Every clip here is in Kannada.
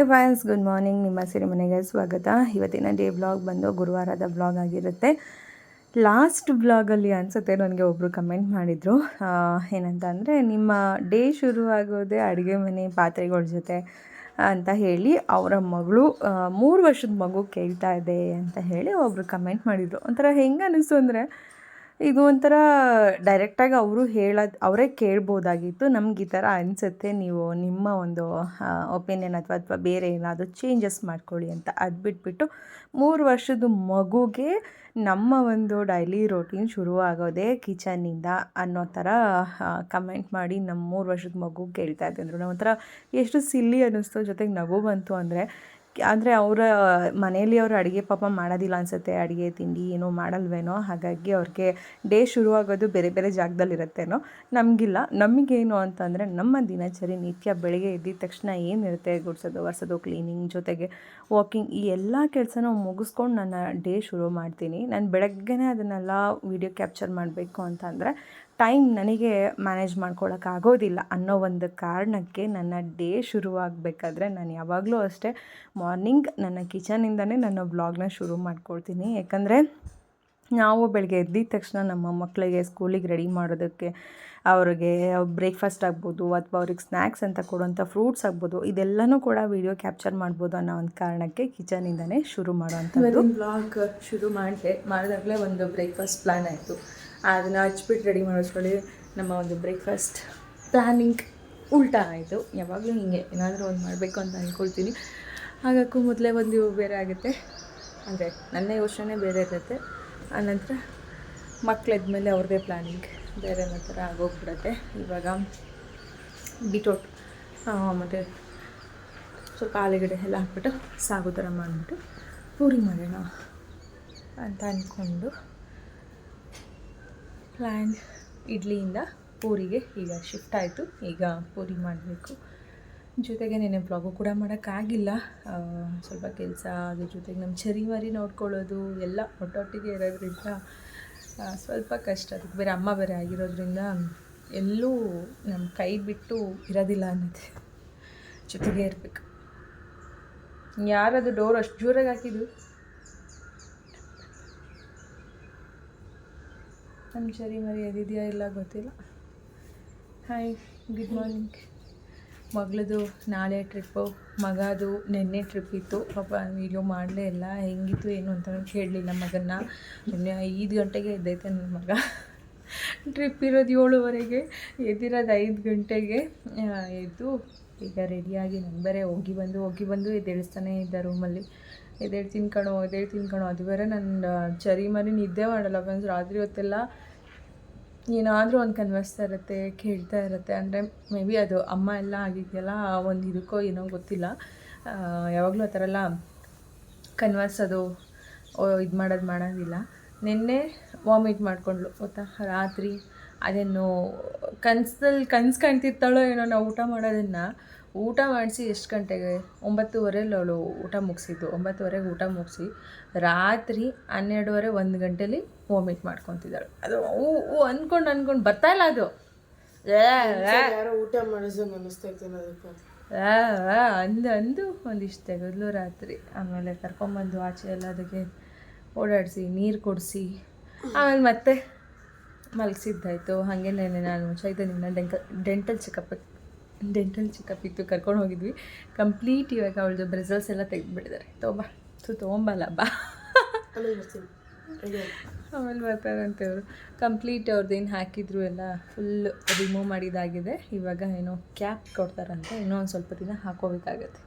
ಹಾಯ್ ಫ್ರೆಂಡ್ಸ್ ಗುಡ್ ಮಾರ್ನಿಂಗ್ ನಿಮ್ಮ ಸಿರಿ ಮನೆಗೆ ಸ್ವಾಗತ. ಇವತ್ತಿನ ಡೇ ಬ್ಲಾಗ್ ಬಂದು ಗುರುವಾರದ ಬ್ಲಾಗ್ ಆಗಿರುತ್ತೆ. ಲಾಸ್ಟ್ ಬ್ಲಾಗಲ್ಲಿ ಅನಿಸುತ್ತೆ ನನಗೆ ಒಬ್ಬರು ಕಮೆಂಟ್ ಮಾಡಿದರು. ಏನಂತ ಅಂದರೆ ನಿಮ್ಮ ಡೇ ಶುರು ಆಗೋದೇ ಅಡುಗೆ ಮನೆ ಪಾತ್ರೆಗಳ ಜೊತೆ ಅಂತ ಹೇಳಿ ಅವರ ಮಗಳು ಮೂರು ವರ್ಷದ ಮಗು ಕೇಳ್ತಾ ಇದೆ ಅಂತ ಹೇಳಿ ಒಬ್ಬರು ಕಮೆಂಟ್ ಮಾಡಿದರು. ಒಂಥರ ಹೆಂಗೆ ಅನ್ನಿಸ್ತು ಅಂದರೆ ಇದು ಒಂಥರ ಡೈರೆಕ್ಟಾಗಿ ಅವರು ಹೇಳೋದು, ಅವರೇ ಕೇಳ್ಬೋದಾಗಿತ್ತು. ನಮ್ಗೆ ಈ ಥರ ಅನಿಸುತ್ತೆ, ನೀವು ನಿಮ್ಮ ಒಂದು ಒಪಿನಿಯನ್ ಅಥವಾ ಅಥವಾ ಬೇರೆ ಏನಾದರೂ ಚೇಂಜಸ್ ಮಾಡ್ಕೊಳ್ಳಿ ಅಂತ ಅದು ಬಿಟ್ಬಿಟ್ಟು ಮೂರು ವರ್ಷದ ಮಗುಗೆ ನಮ್ಮ ಒಂದು ಡೈಲಿ ರೊಟೀನ್ ಶುರು ಆಗೋದೇ ಕಿಚನ್ನಿಂದ ಅನ್ನೋ ಥರ ಕಮೆಂಟ್ ಮಾಡಿ ನಮ್ಮ ಮೂರು ವರ್ಷದ ಮಗು ಕೇಳ್ತಾ ಇದ್ದರು ಒಂಥರ ಎಷ್ಟು ಸಿಲ್ಲಿ ಅನ್ನಿಸ್ತು, ಜೊತೆಗೆ ನಗು ಬಂತು. ಅಂದರೆ ಅಂದರೆ ಅವರ, ಮನೆಯಲ್ಲಿ ಅವರು ಅಡುಗೆ ಪಾಪ ಮಾಡೋದಿಲ್ಲ ಅನಿಸುತ್ತೆ. ಅಡುಗೆ, ತಿಂಡಿ ಏನೋ ಮಾಡಲ್ವೇನೋ, ಹಾಗಾಗಿ ಅವ್ರಿಗೆ ಡೇ ಶುರುವಾಗೋದು ಬೇರೆ ಬೇರೆ ಜಾಗದಲ್ಲಿರುತ್ತೇನೋ, ನಮಗಿಲ್ಲ. ನಮಗೇನು ಅಂತಂದರೆ ನಮ್ಮ ದಿನಚರಿ ನಿತ್ಯ ಬೆಳಗ್ಗೆ ಎದ್ದಿದ ತಕ್ಷಣ ಏನಿರುತ್ತೆ, ಗುಡಿಸೋದು, ಒರೆಸೋದು, ಕ್ಲೀನಿಂಗ್ ಜೊತೆಗೆ ವಾಕಿಂಗ್ ಈ ಎಲ್ಲ ಕೆಲಸನೂ ಮುಗಿಸ್ಕೊಂಡು ನನ್ನ ಡೇ ಶುರು ಮಾಡ್ತೀನಿ. ನಾನು ಬೆಳಗ್ಗೆನೇ ಅದನ್ನೆಲ್ಲ ವೀಡಿಯೋ ಕ್ಯಾಪ್ಚರ್ ಮಾಡಬೇಕು ಅಂತಂದರೆ ಟೈಮ್ ನನಗೆ ಮ್ಯಾನೇಜ್ ಆಗೋದಿಲ್ಲ ಅನ್ನೋ ಒಂದು ಕಾರಣಕ್ಕೆ ನನ್ನ ಡೇ ಶುರುವಾಗಬೇಕಾದ್ರೆ ನಾನು ಯಾವಾಗಲೂ ಅಷ್ಟೇ ಮಾರ್ನಿಂಗ್ ನನ್ನ ಕಿಚನಿಂದನೇ ನನ್ನ ಬ್ಲಾಗ್ನ ಶುರು ಮಾಡ್ಕೊಳ್ತೀನಿ. ಯಾಕಂದರೆ ನಾವು ಬೆಳಗ್ಗೆ ಎದ್ದಿದ ತಕ್ಷಣ ನಮ್ಮ ಮಕ್ಕಳಿಗೆ ಸ್ಕೂಲಿಗೆ ರೆಡಿ ಮಾಡೋದಕ್ಕೆ, ಅವ್ರಿಗೆ ಬ್ರೇಕ್ಫಾಸ್ಟ್ ಆಗ್ಬೋದು ಅಥವಾ ಅವ್ರಿಗೆ ಸ್ನ್ಯಾಕ್ಸ್ ಅಂತ ಕೊಡುವಂಥ ಫ್ರೂಟ್ಸ್ ಆಗ್ಬೋದು, ಇದೆಲ್ಲನೂ ಕೂಡ ವೀಡಿಯೋ ಕ್ಯಾಪ್ಚರ್ ಮಾಡ್ಬೋದು ಅನ್ನೋ ಒಂದು ಕಾರಣಕ್ಕೆ ಕಿಚನಿಂದನೇ ಶುರು ಮಾಡುವಂಥದ್ದು. ಬ್ಲಾಗ್ ಶುರು ಮಾಡಿದೆ, ಮಾಡಿದಾಗಲೇ ಒಂದು ಬ್ರೇಕ್ಫಾಸ್ಟ್ ಪ್ಲ್ಯಾನ್ ಆಯಿತು. ಅದನ್ನು ಹಚ್ಬಿಟ್ಟು ರೆಡಿ ಮಾಡೋಷ್ಟರಲ್ಲಿ ನಮ್ಮ ಒಂದು ಬ್ರೇಕ್ಫಾಸ್ಟ್ ಪ್ಲ್ಯಾನಿಂಗ್ ಉಲ್ಟಾ ಆಯಿತು. ಯಾವಾಗಲೂ ಹಿಂಗೆ ಏನಾದರೂ ಒಂದು ಮಾಡಬೇಕು ಅಂತ ಅಂದ್ಕೊಳ್ತೀನಿ ಹಾಗಕ್ಕೂ ಮೊದಲೇ ಒಂದು ಬೇರೆ ಆಗುತ್ತೆ. ಅಂದರೆ ನನ್ನ ಯೋಚನೆ ಬೇರೆ ಇರುತ್ತೆ. ಆನಂತರ ಮಕ್ಕಳೆದ್ಮೇಲೆ ಅವ್ರದ್ದೇ ಪ್ಲ್ಯಾನಿಂಗ್ ಬೇರೆ ಥರ ಆಗೋಗ್ಬಿಡತ್ತೆ. ಇವಾಗ ಬಿಟೋಟ್ ಮತ್ತು ಸ್ವಲ್ಪ ಆಲೂಗಡ್ಡೆ ಎಲ್ಲ ಹಾಕ್ಬಿಟ್ಟು ಸಾಗು ಥರ ಮಾಡಿಬಿಟ್ಟು ಪೂರಿ ಮಾಡೋಣ ಅಂತ ಅಂದ್ಕೊಂಡು ಪ್ಲ್ಯಾನ್ ಇಡ್ಲಿಯಿಂದ ಪೂರಿಗೆ ಈಗ ಶಿಫ್ಟ್ ಆಯಿತು. ಈಗ ಪೂರಿ ಮಾಡಬೇಕು. ಜೊತೆಗೆ ನೆನೆ ಬ್ಲಾಗು ಕೂಡ ಮಾಡೋಕ್ಕಾಗಿಲ್ಲ. ಸ್ವಲ್ಪ ಕೆಲಸ ಅದ್ರ ಜೊತೆಗೆ ನಮ್ಮ ಚರಿ ಮರಿ ನೋಡ್ಕೊಳ್ಳೋದು ಎಲ್ಲ ಒಟ್ಟೊಟ್ಟಿಗೆ ಇರೋದ್ರಿಂದ ಸ್ವಲ್ಪ ಕಷ್ಟ. ಅದಕ್ಕೆ ಬೇರೆ ಅಮ್ಮ ಬೇರೆ ಆಗಿರೋದ್ರಿಂದ ಎಲ್ಲೂ ನಮ್ಮ ಕೈ ಬಿಟ್ಟು ಇರೋದಿಲ್ಲ ಅನ್ನೋದು. ಜೊತೆಗೆ ಇರಬೇಕು. ಯಾರದು ಡೋರ್ ಅಷ್ಟು ಜೋರಾಗಿ ಹಾಕಿದ್ದು ನಮ್ಮ ಚರಿ ಮರಿ ಇಲ್ಲ ಗೊತ್ತಿಲ್ಲ. ಹಾಯ್ ಗುಡ್ ಮಾರ್ನಿಂಗ್ ಮಗಳದು ನಾಳೆ ಟ್ರಿಪ್ಪು ಮಗದು ನಿನ್ನೆ ಟ್ರಿಪ್ ಇತ್ತು. ಪಾಪ ವೀಡಿಯೋ ಮಾಡಲೇ ಇಲ್ಲ. ಹೆಂಗಿತ್ತು, ಏನು ಅಂತ ಕೇಳಲಿಲ್ಲ ಮಗನ್ನ. ನಿನ್ನೆ ಐದು ಗಂಟೆಗೆ ಎದ್ದೈತೆ ನನ್ನ ಮಗ. ಟ್ರಿಪ್ ಇರೋದು ಏಳುವರೆಗೆ. ಎದ್ದಿರೋದು ಐದು ಗಂಟೆಗೆ. ಎದ್ದು ಈಗ ರೆಡಿಯಾಗಿ ನನ್ನ ಬೇರೆ ಹೋಗಿ ಬಂದು ಹೋಗಿ ಬಂದು ಎದ್ದೇಳಿಸ್ತಾನೆ ಇದ್ದ ರೂಮಲ್ಲಿ ಎದ್ದೇಳಿ ತಿನ್ಕಣೋ ಎದ್ದೇಳಿ ತಿನ್ಕಣೋ ಅದು ಬೇರೆ ನನ್ನ ಚರಿ ಮರಿ ನಿದ್ದೆ ಮಾಡಲ್ಲ. ಫ್ರೆಂಡ್ಸ್ ರಾತ್ರಿ ಹೊತ್ತೆಲ್ಲ ಏನಾದರೂ ಒಂದು ಕನ್ವರ್ಸ್ತಾ ಇರುತ್ತೆ, ಕೇಳ್ತಾ ಇರುತ್ತೆ. ಅಂದರೆ ಮೇ ಬಿ ಅದು ಅಮ್ಮ ಎಲ್ಲ ಆಗಿದೆಯಲ್ಲ ಒಂದು ಇದಕ್ಕೋ ಏನೋ ಗೊತ್ತಿಲ್ಲ. ಯಾವಾಗಲೂ ಆ ಥರ ಎಲ್ಲ ಕನ್ವರ್ಸೋದು ಇದು ಮಾಡೋದು ಮಾಡೋದಿಲ್ಲ. ನಿನ್ನೆ ವಾಮಿಟ್ ಮಾಡಿಕೊಂಡ್ಳು, ಗೊತ್ತಾ? ರಾತ್ರಿ ಅದೇನು ಕನ್ಸಲ್ಲಿ ಕನ್ಸು ಕಾಣ್ತಿರ್ತಾಳೋ ಏನೋ ನಾವು ಊಟ ಮಾಡೋದನ್ನು, ಊಟ ಮಾಡಿಸಿ ಎಷ್ಟು ಗಂಟೆಗೆ? ಒಂಬತ್ತುವರೆಲಿ ಅವಳು ಊಟ ಮುಗಿಸಿದ್ದು. ಒಂಬತ್ತುವರೆಗೆ ಊಟ ಮುಗಿಸಿ ರಾತ್ರಿ ಹನ್ನೆರಡುವರೆ ಒಂದು ಗಂಟೆಲಿ ವಾಮಿಟ್ ಮಾಡ್ಕೊತಿದ್ದಾಳೆ. ಅದು ಹೂ ಅಂದ್ಕೊಂಡು ಬರ್ತಾ ಇಲ್ಲ ಅದು. ಊಟ ಅಂದು ಅಂದು ಒಂದಿಷ್ಟು ತೆಗೆದ್ಲು ರಾತ್ರಿ. ಆಮೇಲೆ ಕರ್ಕೊಂಬಂದು ಆಚೆ ಎಲ್ಲ ಅದಕ್ಕೆ ಓಡಾಡಿಸಿ ನೀರು ಕೊಡಿಸಿ ಆಮೇಲೆ ಮತ್ತೆ ಮಲಗಿಸಿದ್ದಾಯಿತು. ಹಾಗೆ ನಾನು ಚೈತನ್ಯನ ಡೆಂಕಲ್ ಡೆಂಟಲ್ ಚೆಕಪ್ ಡೆಂಟಲ್ ಚೆಕಪ್ ಇತ್ತು ಕರ್ಕೊಂಡು ಹೋಗಿದ್ವಿ. ಕಂಪ್ಲೀಟ್ ಇವಾಗ ಅವಳದು ಬ್ರೆಸಲ್ಸ್ ಎಲ್ಲ ತೆಗೆದುಬಿಟ್ಟಿದ್ದಾರೆ ತೋಬಾ ಸೊ ತೊಗೊಂಬಲ್ಲ ಬಾ. ಆಮೇಲೆ ಬರ್ತಾರಂತೆ ಅವರು ಕಂಪ್ಲೀಟ್ ಅವ್ರದ್ದೇನು ಹಾಕಿದ್ರು ಎಲ್ಲ ಫುಲ್ ರಿಮೂವ್ ಮಾಡಿದಾಗಿದೆ. ಇವಾಗ ಏನೋ ಕ್ಯಾಪ್ ಕೊಡ್ತಾರಂತೆ. ಇನ್ನೂ ಒಂದು ಸ್ವಲ್ಪ ದಿನ ಹಾಕೋಬೇಕಾಗತ್ತೆ.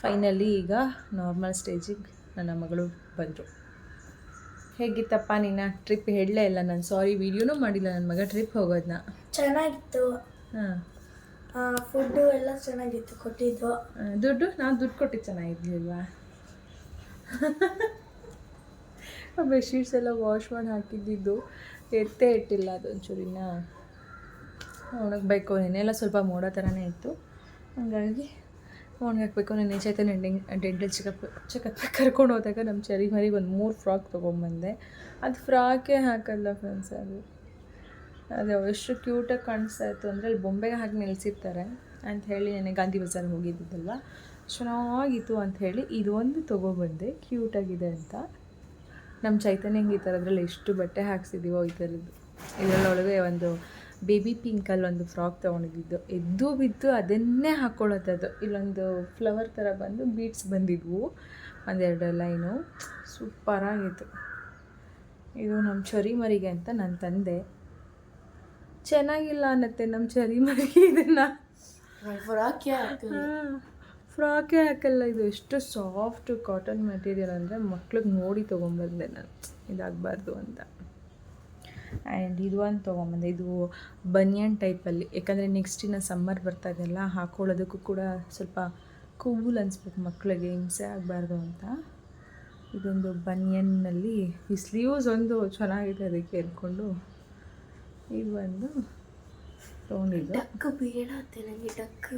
ಫೈನಲಿ ಈಗ ನಾರ್ಮಲ್ ಸ್ಟೇಜಿಗೆ ನನ್ನ ಮಗಳು ಬಂದರು. ಹೇಗಿತ್ತಪ್ಪ ನಿನ್ನ ಟ್ರಿಪ್ ಹೇಳಲೇ ಇಲ್ಲ ನಾನು. ಸಾರಿ ವೀಡಿಯೋನೂ ಮಾಡಿಲ್ಲ. ನನ್ನ ಮಗ ಟ್ರಿಪ್ ಹೋಗೋದನ್ನ ಚೆನ್ನಾಗಿತ್ತು. ಹಾಂ. ಫುಡ್ಡು ಎಲ್ಲ ಚೆನ್ನಾಗಿತ್ತು ಕೊಟ್ಟಿದ್ದು. ದುಡ್ಡು ನಾನು ದುಡ್ಡು ಕೊಟ್ಟಿದ್ದು ಚೆನ್ನಾಗಿರ್ಲಿಲ್ವಾ? ಬೆಡ್ಶೀಟ್ಸ್ ಎಲ್ಲ ವಾಶ್ ಮಾಡಿ ಹಾಕಿದ್ದಿದ್ದು ಎತ್ತೆ ಇಟ್ಟಿಲ್ಲ ಅದೊಂಚೂರಿನ ಒಣಗಬೇಕು ನೆನೆಲ್ಲ ಸ್ವಲ್ಪ ಮೋಡ ಥರನೇ ಇತ್ತು. ಹಾಗಾಗಿ ಒಣಗಾಕಬೇಕು ನೆನೆ ಚೈತನ್ಯ ಡೆಂಗ್ ಡೆಂಟಲ್ ಚೆಕಪ್ ಚೆಕಪ್ ಕರ್ಕೊಂಡು ಹೋದಾಗ ನಮ್ಮ ಚರಿ ಮರಿಗೆ ಒಂದು ಮೂರು ಫ್ರಾಕ್ ತೊಗೊಂಬಂದೆ. ಅದು ಫ್ರಾಕೇ ಹಾಕಲ್ಲ ಫ್ರೆಂಡ್ಸ್ ಅದು. ಅದು ಎಷ್ಟು ಕ್ಯೂಟಾಗಿ ಕಾಣಿಸ್ತಾ ಇತ್ತು ಅಂದರೆ ಅಲ್ಲಿ ಬೊಂಬೆಗೆ ಹಾಕಿ ನಿಲ್ಲಿಸಿರ್ತಾರೆ ಅಂತ ಹೇಳಿ ನೆನೆ ಗಾಂಧಿ ಬಜಾರ್ ಹೋಗಿದ್ದಿದ್ದಲ್ಲ ಚೆನ್ನಾಗಿತ್ತು ಅಂತ ಹೇಳಿ ಇದೊಂದು ತೊಗೊಬಂದೆ. ಕ್ಯೂಟಾಗಿದೆ ಅಂತ. ನಮ್ಮ ಚೈತನ್ಯಂಗೆ ಈ ಥರದ್ರಲ್ಲಿ ಎಷ್ಟು ಬಟ್ಟೆ ಹಾಕ್ಸಿದ್ದೀವೋ ಈ ಥರದ್ದು. ಇದರೊಳಗೆ ಒಂದು ಬೇಬಿ ಪಿಂಕಲ್ಲಿ ಒಂದು ಫ್ರಾಕ್ ತೊಗೊಂಡಿದ್ದು. ಎದ್ದು ಬಿದ್ದು ಅದನ್ನೇ ಹಾಕ್ಕೊಳ್ಳೋದದು ಇಲ್ಲೊಂದು ಫ್ಲವರ್ ಥರ ಬಂದು ಬೀಟ್ಸ್ ಬಂದಿದ್ವು. ಒಂದೆರಡು ಲೈನು. ಸೂಪರಾಗಿತ್ತು ಇದು ನಮ್ಮ ಚರಿ ಮರಿಗೆ ಅಂತ ನಾನು ತಂದೆ. ಚೆನ್ನಾಗಿಲ್ಲ ಅನ್ನತ್ತೆ ನಮ್ಮ ಚರಿ ಮರಿಗೆ ಇದನ್ನು. ಫ್ರಾಕ್ ಹಾಕಲ್ಲ, ಇದು ಎಷ್ಟು ಸಾಫ್ಟ್ ಕಾಟನ್ ಮೆಟೀರಿಯಲ್ ಅಂದರೆ ಮಕ್ಳಿಗೆ ನೋಡಿ ತೊಗೊಂಬಂದೆ ನಾನು. ಇದಾಗಬಾರ್ದು ಅಂತ. ಆ್ಯಂಡ್ ಇದು ಒಂದು ತೊಗೊಂಬಂದೆ. ಇದು ಬನಿಯನ್ ಟೈಪಲ್ಲಿ ಯಾಕಂದರೆ ನೆಕ್ಸ್ಟ್ ಇನ್ನು ಸಮ್ಮರ್ ಬರ್ತಾ ಇದೆಲ್ಲ ಹಾಕ್ಕೊಳ್ಳೋದಕ್ಕೂ ಕೂಡ ಸ್ವಲ್ಪ ಕೂಲ್ ಅನಿಸ್ಬೇಕು ಮಕ್ಕಳಿಗೆ ಹಿಂಸೆ ಆಗಬಾರ್ದು ಅಂತ. ಇದೊಂದು ಬನಿಯನ್ನಲ್ಲಿ ಈ ಸ್ಲೀವ್ಸ್ ಒಂದು ಚೆನ್ನಾಗಿದೆ ಅದಕ್ಕೆ ಅಂದ್ಕೊಂಡು ಇದು ಒಂದು ತೊಗೊಂಡಿದ್ದು? ಡಕ್ ಬೇಡ ಅತ್ತೆ ನನಗೆ ಡಕ್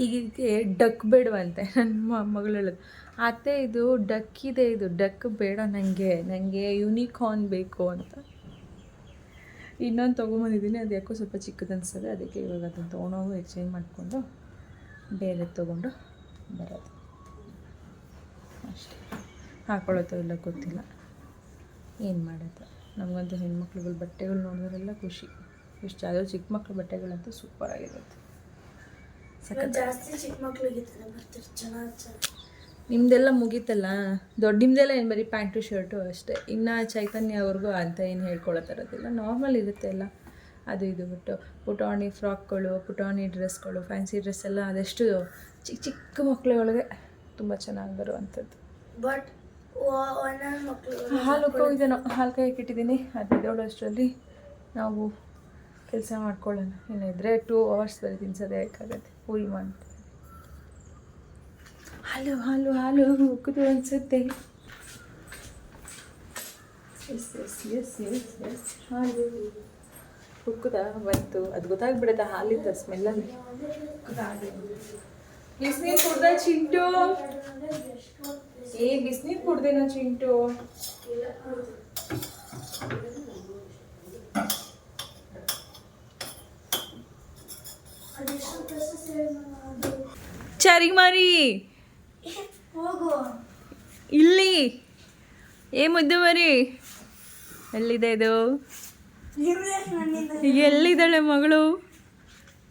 ಈಗ ಇದಕ್ಕೆ ಡಕ್ ಬೇಡವಂತೆ. ನನ್ನ ಮಗಳು ಹೇಳೋದು. ಅತ್ತೆ ಇದು ಡಕ್ ಇದೆ ಇದು ಡಕ್ ಬೇಡ ನನಗೆ ನನಗೆ ಯೂನಿಕಾರ್ನ್ ಬೇಕು ಅಂತ. ಇನ್ನೊಂದು ತೊಗೊಂಬಂದಿದ್ದೀನಿ ಅದು ಯಾಕೋ ಸ್ವಲ್ಪ ಚಿಕ್ಕದು ಅನಿಸ್ತದೆ ಅದಕ್ಕೆ ಇವಾಗ ಅದನ್ನು ತೊಗೊಂಡೋಗಿ ಎಕ್ಸ್ಚೇಂಜ್ ಮಾಡಿಕೊಂಡು ಬೇರೆ ತೊಗೊಂಡು ಬರೋದು. ಅಷ್ಟೇ. ಹಾಕೊಳ್ಳೋತೋ ಇಲ್ಲ ಗೊತ್ತಿಲ್ಲ. ಏನು ಮಾಡೋದು? ನಮಗಂತೂ ಹೆಣ್ಮಕ್ಳುಗಳು ಬಟ್ಟೆಗಳು ನೋಡಿದ್ರೆಲ್ಲ ಖುಷಿ. ಎಷ್ಟು ಯಾವುದೋ ಚಿಕ್ಕ ಮಕ್ಳ ಬಟ್ಟೆಗಳಂತೂ ಸೂಪರ್ ಆಗಿರುತ್ತೆ. ಜಾಸ್ತಿ ಚಿಕ್ಕ ಮಕ್ಳಿಗೆ ಚೆನ್ನಾಗಿ ನಿಮ್ದೆಲ್ಲ ಮುಗೀತಲ್ಲ? ದೊಡ್ಡ ನಿಮ್ದೆಲ್ಲ ಏನು ಬರೀ ಪ್ಯಾಂಟು ಶರ್ಟು ಅಷ್ಟೇ? ಇನ್ನು ಚೈತನ್ಯ ಅವ್ರಿಗೂ ಅಂತ ಏನು ಹೇಳ್ಕೊಳ್ಳೋ ಥರದ್ದಿಲ್ಲ ನಾರ್ಮಲ್ ಇರುತ್ತೆ ಎಲ್ಲ. ಅದು ಇದು ಬಿಟ್ಟು ಪುಟಾಣಿ ಫ್ರಾಕ್ಗಳು ಪುಟಾಣಿ ಡ್ರೆಸ್ಗಳು ಫ್ಯಾನ್ಸಿ ಡ್ರೆಸ್ ಎಲ್ಲ ಅದೆಷ್ಟು ಚಿಕ್ಕ ಚಿಕ್ಕ ಮಕ್ಕಳುಗಳಿಗೆ ತುಂಬ ಚೆನ್ನಾಗಿ ಬರುವಂಥದ್ದು. ಬಟ್ ಹಾಲು ನಾವು ಹಾಲು ಕೈ ಇಟ್ಟಿದ್ದೀನಿ ಅದು ಅಷ್ಟರಲ್ಲಿ ನಾವು ಕೆಲಸ ಮಾಡ್ಕೊಳ್ಳೋಣ. ಇನ್ನಿದ್ರೆ ಟೂ ಅವರ್ಸ್ ಬರೀ ತಿನ್ಸೋದೇ ಬೇಕಾಗತ್ತೆ ಹೂಯ್ ಮಾಡ್ತೀನಿ ಹಾಲು ಹಾಲು ಹಾಲು ಉಕ್ಕುದು ಅನಿಸುತ್ತೆ. ಎಸ್ ಎಸ್ ಎಸ್ ಎಸ್ ಎಸ್ ಹಾಲು ಉಕ್ಕುದ ಬಂತು. ಅದು ಗೊತ್ತಾಗ್ಬಿಡುತ್ತೆ ಹಾಲಿದ್ದ ಸ್ಮೆಲ್ಲಲ್ಲಿ ಬಿಸಿನೀರು ಕುಡ್ದ ಚಿಂಟು? ಏ, ಬಿಸಿನೀರು ಕುಡ್ದೇನ ಚಿಂಟು ಅದೆಷ್ಟು ಪ್ರೊಸೆಸ್ ಹೇಳಿ ಅದು ಚರಿ ಮಾರಿ ಹೋಗು. ಇಲ್ಲಿ. ಏ ಮುದ್ದು ಮರಿ. ಎಲ್ಲಿದೆ ಇದು? ಎಲ್ಲಿದ್ದಾಳೆ ಮಗಳು?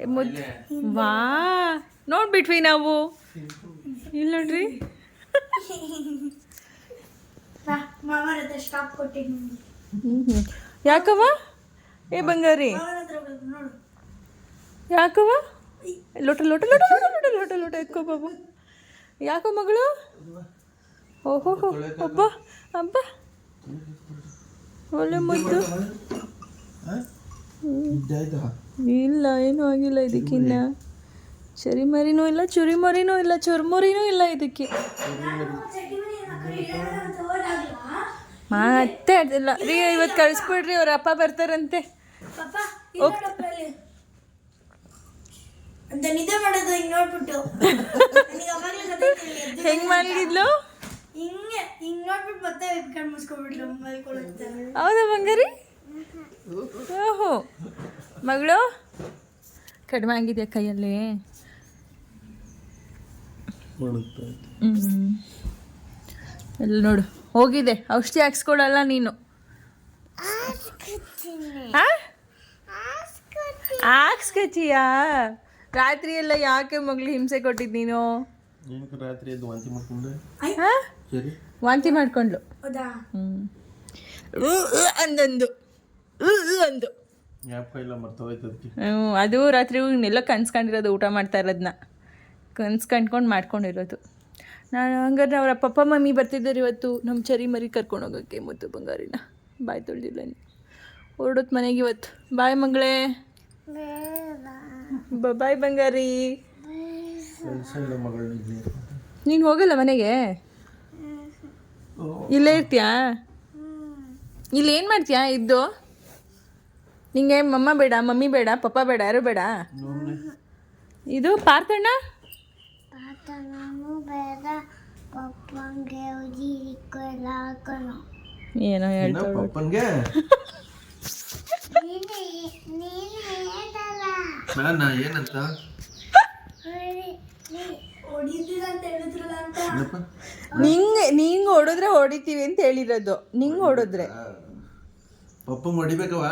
ಏ ಮುದ್ದು ವಾ. ನೋಡ್ಬಿಟ್ವಿ ನಾವು. ಇಲ್ಲಿ ನೋಡ್ರಿ. ಯಾಕವ್ವ? ಏ ಬಂಗಾರಿ. ಮಾಮನ ಲೋಟ ಲೋಟ ಲೋಟ ಲೋಟ ಲೋಟ ಲೋಟ ಎತ್ಕೋ ಬಾಬು. ಯಾಕೋ ಮಗಳು? ಓಹೋ ಅಬ್ಬ ಅಬ್ಬ. ಒಳ್ಳೆ ಮುದ್ದು. ಇಲ್ಲ, ಏನೂ ಆಗಿಲ್ಲ ಇದಕ್ಕಿನ್ನ ಚರಿ ಮರಿನೂ ಇಲ್ಲ, ಚುರಿ ಮರಿನೂ ಇಲ್ಲ ಚುರ್ಮುರಿನೂ ಇಲ್ಲ ಇದಕ್ಕೆ. ಮತ್ತೆ ಅದಿಲ್ಲ. ರೀ, ಇವತ್ತು ಕಳಿಸ್ಬಿಡ್ರಿ ಅವ್ರ ಅಪ್ಪ ಬರ್ತಾರಂತೆ. ಇಲ್ಲಿ. ಅಂತ ನಿದ್ದೆ ಮಾಡೋದು ಹಿಂಗ್ ನೋಡ್ಬಿಟ್ಟು. ನನಗೆ ಅವಾಗ್ಲೇ ಗೊತ್ತಾಯ್ತು ಇಲ್ಲಿ ಎದ್ದು ಹೆಂಗ್ ಮಾಡಿದ್ಲು ಹಿಂಗೆ ಹಿಂಗ್ ನೋಡ್ಬಿಟ್ಟು ಮತ್ತೆ ಕಣ್ ಮುಸ್ಕೊಬಿಟ್ಲು ಮಲ್ಕೊಳ್ಳುತ್ತೆ ಹೌದಾ ಬಂಗಾರಿ ಓಹೋ. ಮಗಳು? ಕಡಿಮೆ ಆಗಿದೆಯಾ ಕೈಯಲ್ಲಿ? ಹ್ಮ್. ಎಲ್ಲ ನೋಡು ಹೋಗಿದೆ. ಔಷಧಿ ಹಾಕ್ಸ್ಕೊಡಲ್ಲ ನೀನು. ಆ? ರಾತ್ರಿ ಎಲ್ಲ ಯಾಕೆ ಮಗಳು ಹಿಂಸೆ ಕೊಟ್ಟಿದ್ದೀನೋ ನೀನು? ರಾತ್ರಿ ಎದ್ದು ವಾಂತಿ ಮಾಡ್ಕೊಂಡೆ? ಸರಿ ವಾಂತಿ ಮಾಡ್ಕೊಂಡ್ಲು ಹೌದಾ? ಉ ಅಂದಂದು. ಅಂದು. ಜ್ಞಾಪಕ ಇಲ್ಲ ಮರ್ತೋಯ್ತು ಅದಕ್ಕೆ. ಅದು ರಾತ್ರಿ ಇನ್ನೆಲ್ಲ ಕನ್ಸ್ಕೊಂಡಿರೋದು ಊಟ ಮಾಡ್ತಾ ಇರೋದನ್ನ ಕನ್ಸ್ ಕಂಡ್ಕೊಂಡು ಮಾಡ್ಕೊಂಡಿರೋದು. ನಾನು ಹಂಗಾದ್ರೆ ಅವರ ಪಪ್ಪ ಮಮ್ಮಿ ಬರ್ತಿದ್ದಾರೆ ಇವತ್ತು. ನಮ್ಮ ಚರಿ ಮರಿ ಕರ್ಕೊಂಡು ಹೋಗೋಕ್ಕೆ ಮುದ್ದು ಬಂಗಾರಿನ. ಬಾಯ್ ತೊಳ್ದಿಲ್ಲ ಹೊರಡೋದು ಮನೆಗೆ ಇವತ್ತು. ಬಾಯ್ ಮಗಳೇ. ಬಾಯ್ ಬಂಗಾರಿ. ನೀನು ಹೋಗಲ್ಲ ಮನೆಗೆ? ಇಲ್ಲೇ ಇರ್ತೀಯಾ? ಇಲ್ಲಿ ಏನು ಮಾಡ್ತೀಯಾ ಇದ್ದು? ನಿಂಗೆ ಮಮ್ಮ ಬೇಡ ಮಮ್ಮಿ ಬೇಡ ಪಪ್ಪ ಬೇಡ ಯಾರು ಬೇಡ? ಇದು ಪಾರ್ಥಣ್ಣ? ಏನೋ ಹೇಳ್ತಾ ಪಪ್ಪನ್ಗೆ ನಾನು ಏನಂತ? ನಿಂಗೆ ನಿಂಗೆ ಹೊಡೆದ್ರೆ ಹೊಡಿತೀವಿ ಅಂತ ಹೇಳಿರೋದು. ನಿಂಗೆ ಹೊಡೆದ್ರೆ. ಪಪ್ಪ ಹೊಡಿಬೇಕವ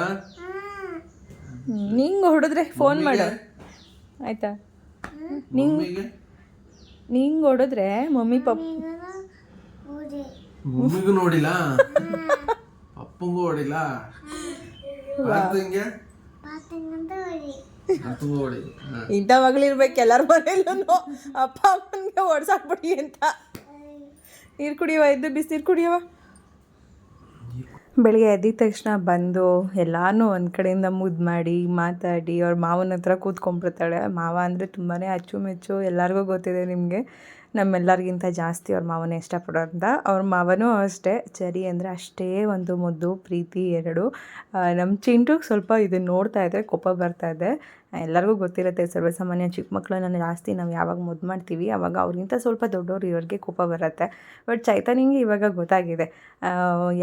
ನಿಂಗೆ ಹೊಡೆದ್ರೆ ಫೋನ್ ಮಾಡು. ಆಯ್ತಾ? ನಿಂಗೆ ನಿಂಗೆ ಹೊಡೆದ್ರೆ ಮಮ್ಮಿ ಪಪ್ಪ ಮಮ್ಮಿಗೂ ನೋಡಿಲ್ಲ? ಪಪ್ಪಂಗೂ ಹೊಡಿಲ್ಲ? ಇಂಥ ಮಗಳಿರ್ಬೇಕು ಎಲ್ಲರ ಮನೆಯಲ್ಲೂ. ಅಪ್ಪ ಅಮ್ಮನಿಗೆ ಓಡ್ಸಾಕ್ಬಿಡಿ ಅಂತ. ನೀರು ಕುಡಿಯವ ಇದ್ದು ಬಿಸಿನೀರು ಕುಡಿಯವ ಬೆಳಿಗ್ಗೆ ಎದ್ದಿದ ತಕ್ಷಣ ಬಂದು ಎಲ್ಲಾನು ಒಂದು ಕಡೆಯಿಂದ ಮುದ್ದು ಮಾಡಿ ಮಾತಾಡಿ ಅವ್ರ ಮಾವನ ಹತ್ರ ಕೂತ್ಕೊಂಡ್ಬಿಡ್ತಾಳೆ. ಮಾವ ಅಂದರೆ ತುಂಬಾ ಅಚ್ಚುಮೆಚ್ಚು ಎಲ್ಲರಿಗೂ ಗೊತ್ತಿದೆ ನಿಮಗೆ. ನಮ್ಮೆಲ್ಲರಿಗಿಂತ ಜಾಸ್ತಿ ಅವ್ರ ಮಾವನ ಇಷ್ಟಪಡೋಂಥ ಅವ್ರ ಮಾವನೂ ಅಷ್ಟೇ. ಚರಿ ಅಂದರೆ ಅಷ್ಟೇ ಒಂದು ಮುದ್ದು, ಪ್ರೀತಿ ಎರಡು. ನಮ್ಮ ಚಿಂಟುಗೆ ಸ್ವಲ್ಪ ಇದನ್ನು ನೋಡ್ತಾ ಇದ್ದರೆ ಕೋಪ ಬರ್ತಾ ಇದೆ. ಎಲ್ಲರಿಗೂ ಗೊತ್ತಿರುತ್ತೆ, ಸರ್ವಸಾಮಾನ್ಯ ಚಿಕ್ಕ ಮಕ್ಕಳನ್ನ ಜಾಸ್ತಿ ನಾವು ಯಾವಾಗ ಮುದ್ದು ಮಾಡ್ತೀವಿ, ಅವಾಗ ಅವ್ರಿಗಿಂತ ಸ್ವಲ್ಪ ದೊಡ್ಡವ್ರು ಇವ್ರಿಗೆ ಕೋಪ ಬರುತ್ತೆ. ಬಟ್ ಚೈತನ್ಯಂಗೆ ಇವಾಗ ಗೊತ್ತಾಗಿದೆ.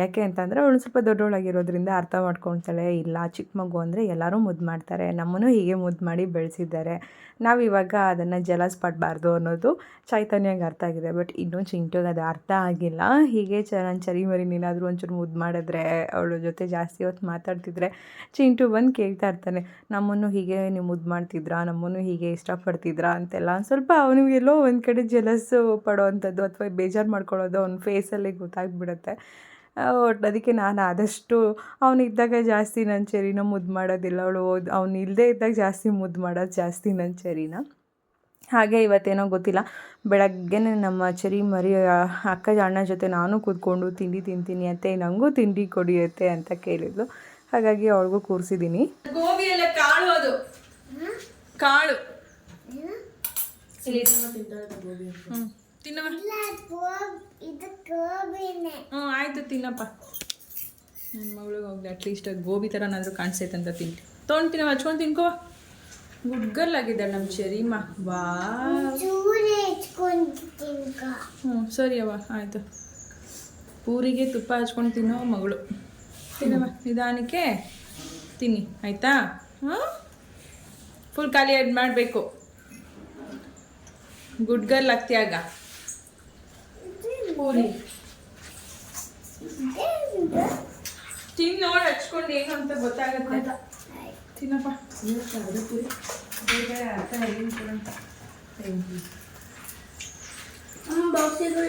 ಯಾಕೆ ಅಂತಂದರೆ ಅವಳು ಸ್ವಲ್ಪ ದೊಡ್ಡವಳಾಗಿರೋದ್ರಿಂದ ಅರ್ಥ ಮಾಡ್ಕೊಳ್ತಾಳೆ. ಇಲ್ಲ, ಚಿಕ್ಕ ಮಗು ಅಂದರೆ ಎಲ್ಲರೂ ಮುದ್ದು ಮಾಡ್ತಾರೆ. ನಮ್ಮನ್ನು ಹೀಗೆ ಮುದ್ದು ಮಾಡಿ ಬೆಳೆಸಿದ್ದಾರೆ. ನಾವು ಇವಾಗ ಅದನ್ನು ಜಲಸ್ ಪಡಬಾರ್ದು ಅನ್ನೋದು ಚೈತನ್ಯಗೆ ಅರ್ಥ ಆಗಿದೆ. ಬಟ್ ಇನ್ನೂ ಚಿಂಟುಗೆ ಅದು ಅರ್ಥ ಆಗಿಲ್ಲ. ಹೀಗೆ ಚ ನಾನು ಚರಿ ಮರಿ ನೀನಾದರೂ ಒಂಚೂರು ಮುದ್ದು ಮಾಡಿದ್ರೆ ಅವಳ ಜೊತೆ ಜಾಸ್ತಿ ಹೊತ್ತು ಮಾತಾಡ್ತಿದ್ರೆ ಚಿಂಟು ಬಂದು ಕೇಳ್ತಾ ಇರ್ತಾನೆ. ನಮ್ಮನ್ನು ಹೀಗೆ ನೀವು ಮುದ್ದು ಮಾಡ್ತಿದ್ರಾ, ನಮ್ಮನ್ನು ಹೀಗೆ ಇಷ್ಟಪಡ್ತಿದ್ರಾ ಅಂತೆಲ್ಲ ಸ್ವಲ್ಪ ಅವನಿಗೆಲ್ಲೋ ಒಂದು ಕಡೆ ಜಲಸ್ಸು ಪಡೋವಂಥದ್ದು ಅಥವಾ ಬೇಜಾರು ಮಾಡ್ಕೊಳ್ಳೋದು ಅವ್ನ ಫೇಸಲ್ಲಿ ಗೊತ್ತಾಗ್ಬಿಡುತ್ತೆ. ಒಟ್ಟು ಅದಕ್ಕೆ ನಾನು ಆದಷ್ಟು ಅವನಿದ್ದಾಗ ಜಾಸ್ತಿ ನನ್ನ ಚೆರಿನ ಮುದ್ದು ಮಾಡೋದಿಲ್ಲ. ಅವಳು ಅವ್ನು ಇಲ್ಲದೇ ಇದ್ದಾಗ ಜಾಸ್ತಿ ಮುದ್ದು ಮಾಡೋದು ಜಾಸ್ತಿ ನನ್ನ ಚೆರಿನ. ಹಾಗೆ ಇವತ್ತೇನೋ ಗೊತ್ತಿಲ್ಲ. ಬೆಳಗ್ಗೆನೇ ನಮ್ಮ ಚರಿ ಮರಿ ಅಕ್ಕ ಅಣ್ಣ ಜೊತೆ ನಾನು ಕೂತ್ಕೊಂಡು ತಿಂಡಿ ತಿಂತೀನಿ ಅಂತೆ ನನಗೂ ತಿಂಡಿ ಕೊಡಿಯತ್ತೆ ಅಂತ ಕೇಳಿದ್ಲು. ಹಾಗಾಗಿ ಅವಳಿಗೂ ಕೂರಿಸಿದ್ದೀನಿ. ಗೋಬಿ ಎಲ್ಲ ಕಾಳು ಅದು. ಕಾಳು. ತಿನ್ನವ ಹ್ಞೂ ಆಯಿತು ತಿನ್ನಪ್ಪ. ನನ್ನ ಮಗಳಿಗೆ ಹೋಗ್ಲಿ ಅಟ್ಲೀಸ್ಟ್ ಗೋಬಿ ಥರನಾದರೂ ಕಾಣಿಸೈತೆ ಅಂತ ತಿಂತಿ ತೊಗೊಂಡು ತಿನ್ನವ ಹಚ್ಕೊಂಡು ತಿನ್ಕೋ. ಗುಡ್ ಆಗಿದ್ದಾಳೆ ನಮ್ಮ ಚೆರಿಮ್ಮ. ವಾ. ಹ್ಞೂ ಸರಿ ಅವ ಆಯಿತು. ಪೂರಿಗೆ ತುಪ್ಪ ಹಚ್ಕೊಂಡು ತಿನ್ನೋ ಮಗಳು. ತಿನ್ನವ ನಿಧಾನಕ್ಕೆ ತಿನ್ನಿ ಆಯಿತಾ? ಹಾಂ ಫುಲ್ ಖಾಲಿ ಆಡ್ ಮಾಡಬೇಕು. ಗುಡ್ ಗರ್ಲ್ ಆಗ್ತೀಯಾಗ ಪೂರಿ. ತಿನ್ ನೋಡಿ ಹಚ್ಕೊಂಡು ಏನು ಅಂತ ಗೊತ್ತಾಗುತ್ತೆ. ತಿನ್ನಪ್ಪ.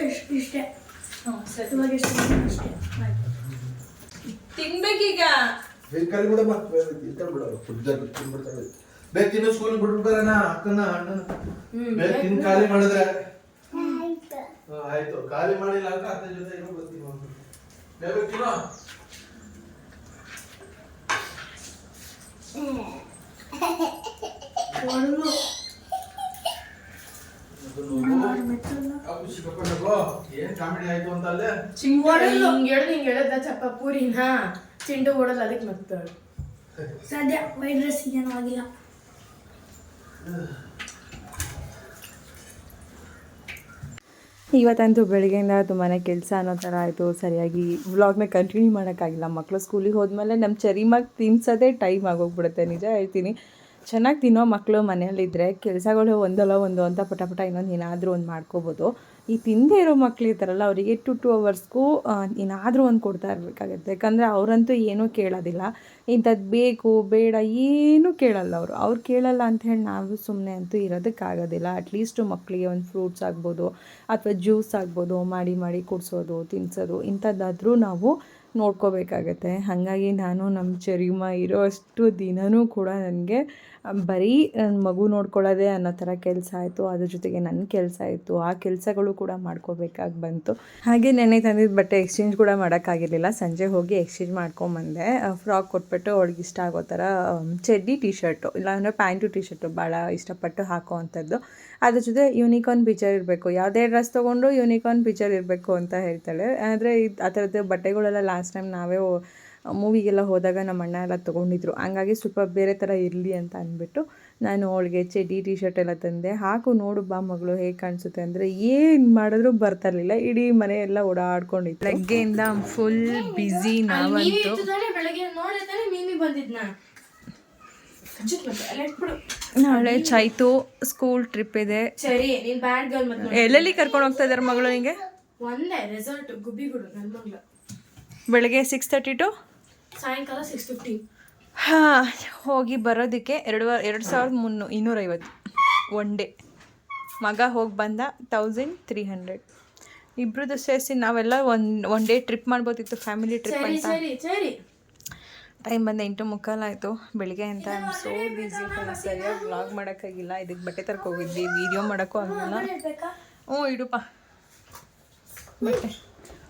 ಎಷ್ಟು ಇಷ್ಟೇ. ತಿನ್ಬೇಕೀಗ. ಬೇಗ ತಿನ್ನೋ ಸ್ಕೂಲ್ ಬಿಟ್ಬಿಡ್ತಾರಣ್ಣ ಅಕ್ಕನ ಅಣ್ಣನ. ಬೇಗ ತಿನ್ ಖಾಲಿ ಮಾಡಿದ್ರೆ. ಆಯ್ತು. ಖಾಲಿ ಮಾಡಿಲ್ಲ ಅಕ್ಕ ಅತ್ತ ಜೊತೆ ಏನೋ ಬರ್ತೀನಿ. ಬೇಗ ತಿನ್ನೋ ಏನ್ ಕಾಮಿಡಿ ಆಯ್ತು ಅಂತ ಅಲ್ಲೇ? ಹಿಂಗ್ ಹೇಳ್ದು ಹಿಂಗ್ ಹೇಳದ ಚಪ್ಪ ಪೂರಿನ? ಚಿಂಡು ಓಡಲ್ಲ ಅದಕ್ಕೆ ಮತ್ತೆ. ಸದ್ಯ ವೈರಸ್ ಡ್ರೆಸ್ ಏನೂ ಆಗಿಲ್ಲ. ಇವತ್ತಂತೂ ಬೆಳಗ್ಗೆಯಿಂದ ತುಂಬಾ ಕೆಲಸ ಅನ್ನೋ ಥರ ಆಯಿತು. ಸರಿಯಾಗಿ ವ್ಲಾಗ್ನ ಕಂಟಿನ್ಯೂ ಮಾಡೋಕ್ಕಾಗಿಲ್ಲ. ಮಕ್ಕಳು ಸ್ಕೂಲಿಗೆ ಹೋದ್ಮೇಲೆ ನಮ್ಮ ಚರಿಮಾಗಿ ತಿನ್ಸೋದೇ ಟೈಮ್ ಆಗೋಗ್ಬಿಡುತ್ತೆ. ನಿಜ ಹೇಳ್ತೀನಿ. ಚೆನ್ನಾಗಿ ತಿನ್ನೋ ಮಕ್ಕಳು ಮನೆಯಲ್ಲಿದ್ದರೆ ಕೆಲಸಗಳು ಒಂದಲ್ಲ ಒಂದು ಅಂತ ಪಟ ಪಟ ಇನ್ನೊಂದು ಏನಾದರೂ ಒಂದು ಮಾಡ್ಕೋಬೋದು. ಈ ತಿಂದೇ ಇರೋ ಮಕ್ಳು ಇರ್ತಾರಲ್ಲ, ಅವರಿಗೆ ಟು ಟು ಅವರ್ಸ್ಗೂ ಏನಾದರೂ ಒಂದು ಕೊಡ್ತಾ ಇರಬೇಕಾಗತ್ತೆ. ಯಾಕಂದರೆ ಅವರಂತೂ ಏನೂ ಕೇಳೋದಿಲ್ಲ. ಇಂಥದ್ದು ಬೇಕು, ಬೇಡ, ಏನೂ ಕೇಳಲ್ಲ ಅವರು. ಅವ್ರು ಕೇಳಲ್ಲ ಅಂತ ಹೇಳಿ ನಾವು ಸುಮ್ಮನೆ ಅಂತೂ ಇರೋದಕ್ಕಾಗೋದಿಲ್ಲ. ಅಟ್ಲೀಸ್ಟು ಮಕ್ಕಳಿಗೆ ಒಂದು ಫ್ರೂಟ್ಸ್ ಆಗ್ಬೋದು, ಅಥವಾ ಜ್ಯೂಸ್ ಆಗ್ಬೋದು, ಮಾಡಿ ಮಾಡಿ ಕುಡಿಸೋದು ತಿನ್ನಿಸೋದು ಇಂಥದ್ದಾದರೂ ನಾವು ನೋಡ್ಕೋಬೇಕಾಗತ್ತೆ. ಹಾಗಾಗಿ ನಾನು ನಮ್ಮ ಚರಿಮ ಇರೋ ಅಷ್ಟು ದಿನವೂ ಕೂಡ ನನಗೆ ಬರೀ ಮಗು ನೋಡ್ಕೊಳ್ಳೋದೇ ಅನ್ನೋ ಥರ ಕೆಲಸ ಆಯಿತು. ಅದ್ರ ಜೊತೆಗೆ ನನ್ನ ಕೆಲಸ ಇತ್ತು ಆ ಕೆಲಸಗಳು ಕೂಡ ಮಾಡ್ಕೋಬೇಕಾಗಿ ಬಂತು. ಹಾಗೆ ನೆನ್ನೆ ತಂದಿದ್ದ ಬಟ್ಟೆ ಎಕ್ಸ್ಚೇಂಜ್ ಕೂಡ ಮಾಡೋಕ್ಕಾಗಿರಲಿಲ್ಲ. ಸಂಜೆ ಹೋಗಿ ಎಕ್ಸ್ಚೇಂಜ್ ಮಾಡ್ಕೊಂಬಂದೆ. ಫ್ರಾಕ್ ಕೊಟ್ಬಿಟ್ಟು ಅವಳಿಗೆ ಇಷ್ಟ ಆಗೋ ಥರ ಚಡ್ಡಿ ಟಿ ಶರ್ಟು ಇಲ್ಲಾಂದರೆ ಪ್ಯಾಂಟು ಟಿ ಶರ್ಟು ಭಾಳ ಇಷ್ಟಪಟ್ಟು ಹಾಕೋ ಅಂಥದ್ದು. ಅದ್ರ ಜೊತೆ ಯೂನಿಕಾರ್ನ್ ಪಿಚರ್ ಇರಬೇಕು. ಯಾವುದೇ ಡ್ರೆಸ್ ತೊಗೊಂಡು ಯೂನಿಕಾರ್ನ್ ಪಿಚರ್ ಇರಬೇಕು ಅಂತ ಹೇಳ್ತಾಳೆ. ಆದರೆ ಆ ಥರದ್ದು ಬಟ್ಟೆಗಳೆಲ್ಲ ಲಾಸ್ಟ್ ಟೈಮ್ ನಾವೇ ಮೂವಿಗೆಲ್ಲ ಹೋದಾಗ ನಮ್ಮ ಅಣ್ಣ ಎಲ್ಲ ತೊಗೊಂಡಿದ್ರು. ಹಂಗಾಗಿ ಸ್ವಲ್ಪ ಬೇರೆ ಥರ ಇರಲಿ ಅಂತ ಅಂದ್ಬಿಟ್ಟು ನಾನು ಅವಳಿಗೆ ಚಡ್ಡಿ ಟಿ ಶರ್ಟ್ ಎಲ್ಲ ತಂದೆ. ಹಾಕು ನೋಡು ಬಾ ಮಗಳು ಹೇಗೆ ಕಾಣಿಸುತ್ತೆ? ಅಂದರೆ ಏನು ಮಾಡಿದ್ರು ಬರ್ತಾ ಇರಲಿಲ್ಲ. ಇಡೀ ಮನೆಯೆಲ್ಲ ಎಲ್ಲ ಓಡಾಡ್ಕೊಂಡಿತ್ತು. ಬೆಳಗ್ಗೆಯಿಂದ ಫುಲ್ ಬ್ಯುಸಿ ನಾವಂತು. ನಾಳೆ ಚೈತು ಸ್ಕೂಲ್ ಟ್ರಿಪ್ ಇದೆ. ಎಲ್ಲೆಲ್ಲಿ ಕರ್ಕೊಂಡು ಹೋಗ್ತಾ ಇದಾರೆ ಮಗಳು ನಿಂಗೆ? ಒಂದೇ ರೆಸಾರ್ಟ್ ಗುಬ್ಬಿಗುಡು ನನ್ನ ಮಗ್ಳು. ಬೆಳಗ್ಗೆ ಸಿಕ್ಸ್ ತರ್ಟಿ ಟು ಸಾಯಂಕಾಲ ಸಿಕ್ಸ್ ಫಿಫ್ಟೀನ್ ಹಾಂ ಹೋಗಿ ಬರೋದಕ್ಕೆ ಎರಡು ಎರಡು ಸಾವಿರದ ಮುನ್ನೂ ಇನ್ನೂರೈವತ್ತು. ಒನ್ ಡೇ ಮಗ ಹೋಗಿ ಬಂದ ತೌಸಂಡ್ ತ್ರೀ ಹಂಡ್ರೆಡ್ ಇಬ್ರದ್ದು ಸೇರಿಸಿ ನಾವೆಲ್ಲ ಒನ್ ಒನ್ ಡೇ ಟ್ರಿಪ್ ಮಾಡ್ಬೋದಿತ್ತು ಫ್ಯಾಮಿಲಿ ಟ್ರಿಪ್ ಅಂತ. ಟೈಮ್ ಬಂದ ಎಂಟು ಮುಕ್ಕಾಲಾಯಿತು ಬೆಳಿಗ್ಗೆ ಅಂತ ಐ ಆಮ್ ಸೋ ಬಿಸಿ ಸರಿಯಾಗಿ ವ್ಲಾಗ್ ಮಾಡೋಕ್ಕಾಗಿಲ್ಲ. ಇದಕ್ಕೆ ಬಟ್ಟೆ ತರಕ್ಕೆ ಹೋಗಿದ್ವಿ. ವೀಡಿಯೋ ಮಾಡೋಕ್ಕೂ ಆಗಿಲ್ಲ ಹ್ಞೂ ಇಡುಪ್ಪ ಬಟ್ಟೆ.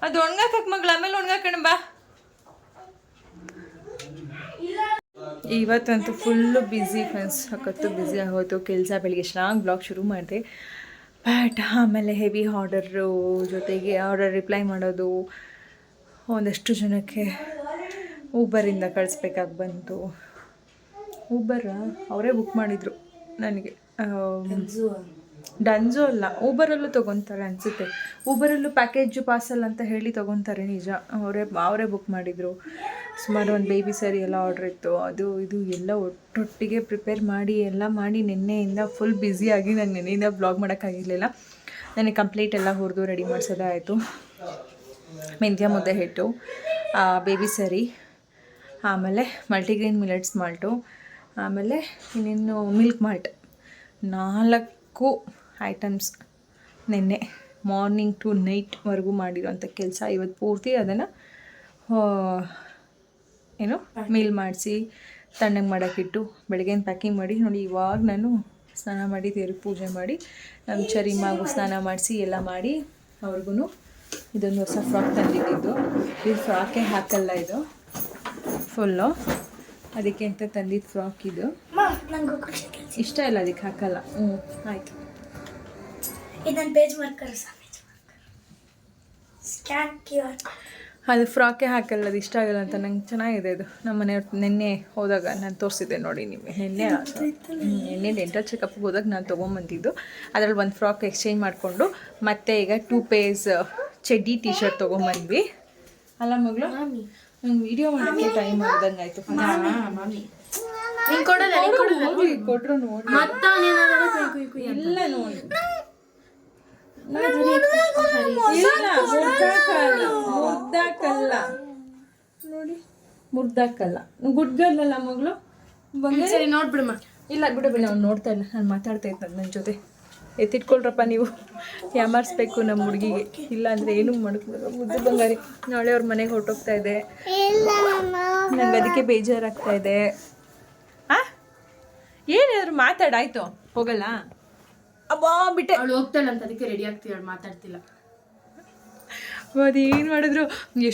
ಅದು ಒಣ್ಗಾಕಕ್ಕೆ ಮಗಳು ಆಮೇಲೆ ಒಣ್ಗಾಕಣ ಬಾ. ಇವತ್ತಂತೂ ಫುಲ್ಲು ಬ್ಯುಸಿ ಫ್ರೆಂಡ್ಸ್ ಸಖತ್ತು ಬ್ಯುಸಿ ಆಗೋಯ್ತು. ಕೆಲಸ ಬೆಳಿಗ್ಗೆ ಚೆನ್ನಾಗಿ ಬ್ಲಾಗ್ ಶುರು ಮಾಡಿದೆ. ಬಟ್ ಆಮೇಲೆ ಹೆವಿ ಆರ್ಡರು ಜೊತೆಗೆ ಆರ್ಡರ್ ರಿಪ್ಲೈ ಮಾಡೋದು. ಒಂದಷ್ಟು ಜನಕ್ಕೆ ಊಬರಿಂದ ಕಳಿಸ್ಬೇಕಾಗಿ ಬಂತು. ಊಬರ ಅವರೇ ಬುಕ್ ಮಾಡಿದರು ನನಗೆ. ಡನ್ಸು ಅಲ್ಲ ಊಬರಲ್ಲೂ ತೊಗೊತಾರೆ ಅನಿಸುತ್ತೆ. ಊಬರಲ್ಲೂ ಪ್ಯಾಕೇಜು ಪಾರ್ಸಲ್ ಅಂತ ಹೇಳಿ ತೊಗೊತಾರೆ ನಿಜ. ಅವರೇ ಅವರೇ ಬುಕ್ ಮಾಡಿದರು. ಸುಮಾರು ಒಂದು ಬೇಬಿ ಸರಿ ಎಲ್ಲ ಆರ್ಡ್ರ್ ಇತ್ತು. ಅದು, ಇದು ಎಲ್ಲ ಒಟ್ಟೊಟ್ಟಿಗೆ ಪ್ರಿಪೇರ್ ಮಾಡಿ, ಎಲ್ಲ ಮಾಡಿ ನಿನ್ನೆಯಿಂದ ಫುಲ್ ಬ್ಯುಸಿಯಾಗಿ ನಾನು ನಿನ್ನೆಯಿಂದ ಬ್ಲಾಗ್ ಮಾಡೋಕ್ಕಾಗಿರಲಿಲ್ಲ ನನಗೆ ಕಂಪ್ಲೀಟ್ ಎಲ್ಲ ಹುರಿದು ರೆಡಿ ಮಾಡಿಸೋದಾಯಿತು ಮೆಂತ್ಯ ಮುದ್ದೆ ಹಿಟ್ಟು ಬೇಬಿ ಸರಿ ಆಮೇಲೆ ಮಲ್ಟಿಗ್ರೇನ್ ಮಿಲೆಟ್ಸ್ ಮಾಲ್ಟು ಆಮೇಲೆ ಇನ್ನೇನು ಮಿಲ್ಕ್ ಮಾಲ್ಟ್ ನಾಲ್ಕು ಐಟಮ್ಸ್ ನಿನ್ನೆ ಮಾರ್ನಿಂಗ್ ಟು ನೈಟ್ವರೆಗೂ ಮಾಡಿರೋಂಥ ಕೆಲಸ. ಇವತ್ತು ಪೂರ್ತಿ ಅದನ್ನು ಏನು ಮೀಲ್ ಮಾಡಿಸಿ ತಣ್ಣಗೆ ಮಾಡೋಕ್ಕಿಟ್ಟು ಬೆಳಗ್ಗೆಯಿಂದ ಪ್ಯಾಕಿಂಗ್ ಮಾಡಿ. ನೋಡಿ ಇವಾಗ ನಾನು ಸ್ನಾನ ಮಾಡಿ ದೇವ್ರಿಗೆ ಪೂಜೆ ಮಾಡಿ ನಮ್ಮ ಚರಿಮಾಗು ಸ್ನಾನ ಮಾಡಿಸಿ ಎಲ್ಲ ಮಾಡಿ ಅವ್ರಿಗೂ ಇದೊಂದು ಹೊಸ ಫ್ರಾಕ್ ತಂದಿದ್ದು ಇದು ಫ್ರಾಕೇ ಹಾಕಲ್ಲ ಇದು. ಫುಲ್ಲು ಅದಕ್ಕೆ ಅಂತ ತಂದಿದ್ದು ಫ್ರಾಕ್ ಇದು. ಇಷ್ಟ ಇಲ್ಲ. ಅದಕ್ಕೆ ಹಾಕಲ್ಲ. ಹ್ಞೂ ಆಯಿತು. ಇದು ನನ್ನ ಪೇಜ್ ಮಾರ್ಕರ್ ಸಹ page marker scan Q R ಅದು ಫ್ರಾಕೆ ಹಾಕಲ್ಲ ಅದು ಇಷ್ಟ ಆಗಲ್ಲ ಅಂತ ನಂಗೆ ಚೆನ್ನಾಗಿದೆ ಅದು. ನಮ್ಮ ಮನೆಯವ್ರು ನಿನ್ನೆ ಹೋದಾಗ ನಾನು ತೋರಿಸಿದ್ದೆ ನೋಡಿ ನಿಮಗೆ. ನಿನ್ನೆ ನಿನ್ನೆ ಡೆಂಟಲ್ ಚೆಕಪ್ಗೆ ಹೋದಾಗ ನಾನು ತೊಗೊಂಬಂದಿದ್ದು. ಅದರಲ್ಲಿ ಒಂದು ಫ್ರಾಕ್ ಎಕ್ಸ್ಚೇಂಜ್ ಮಾಡಿಕೊಂಡು ಮತ್ತೆ ಈಗ ಟೂ ಪೇಸ್ ಚಡ್ಡಿ ಟೀ ಶರ್ಟ್ ತೊಗೊಂಬಂದ್ವಿ. ಅಲ್ಲ ಮಗಳು? ನಂಗೆ ವಿಡಿಯೋ ಮಾಡೋಕ್ಕೆ ಟೈಮ್ ಆಗ್ದಂಗೆ ಆಯಿತು. ಕೊಡಲ್ಲ ಕೊಟ್ಟರು ನೋಡಿ. ಇಲ್ಲ ನೋಡಿ. ಮುರ್ದಾಕಲ್ಲ ನೋಡಿ ಮುರ್ದಾಕಲ್ಲ ಗುಡ್ಗಲ್ಲ ಮಗಳು ಸರಿ ನೋಡ್ಬಿಡಮ್ಮ ಇಲ್ಲ ಬಿಡು ಬಿಡು ಅವ್ನು ನೋಡ್ತಾ ಇಲ್ಲ ನಾನು ಮಾತಾಡ್ತಾ ಇದ್ದೆ ನನ್ನ ಜೊತೆ ಎತ್ತಿಟ್ಕೊಳ್ರಪ್ಪ ನೀವು ಯಾಮಾರಿಸ್ಬೇಕು ನಮ್ಮ ಹುಡುಗಿಗೆ ಇಲ್ಲ ಅಂದ್ರೆ ಏನೂ ಮಾಡ್ಕೊಳ್ಳೋದು ಮುದ್ದು ಬಂಗಾರಿ ನಾಳೆ ಅವ್ರ ಮನೆಗೆ ಹೊರಟೋಗ್ತಾ ಇದೆ ನಂಗೆ ಅದಕ್ಕೆ ಬೇಜಾರಾಗ್ತಾ ಇದೆ ಆ ಏನಾದ್ರು ಮಾತಾಡಾಯ್ತು ಹೋಗಲ್ಲ? ಅಬ್ಬಾ ಬಿಟ್ಟೆ. ಅವಳು ಹೋಗ್ತಾಳೆ ಅಂತ ಅದಕ್ಕೆ ರೆಡಿ ಆಗ್ತೀವಿ ಅವಳು ಮಾತಾಡ್ತಿಲ್ಲ. ಅದು ಏನು ಮಾಡಿದ್ರು?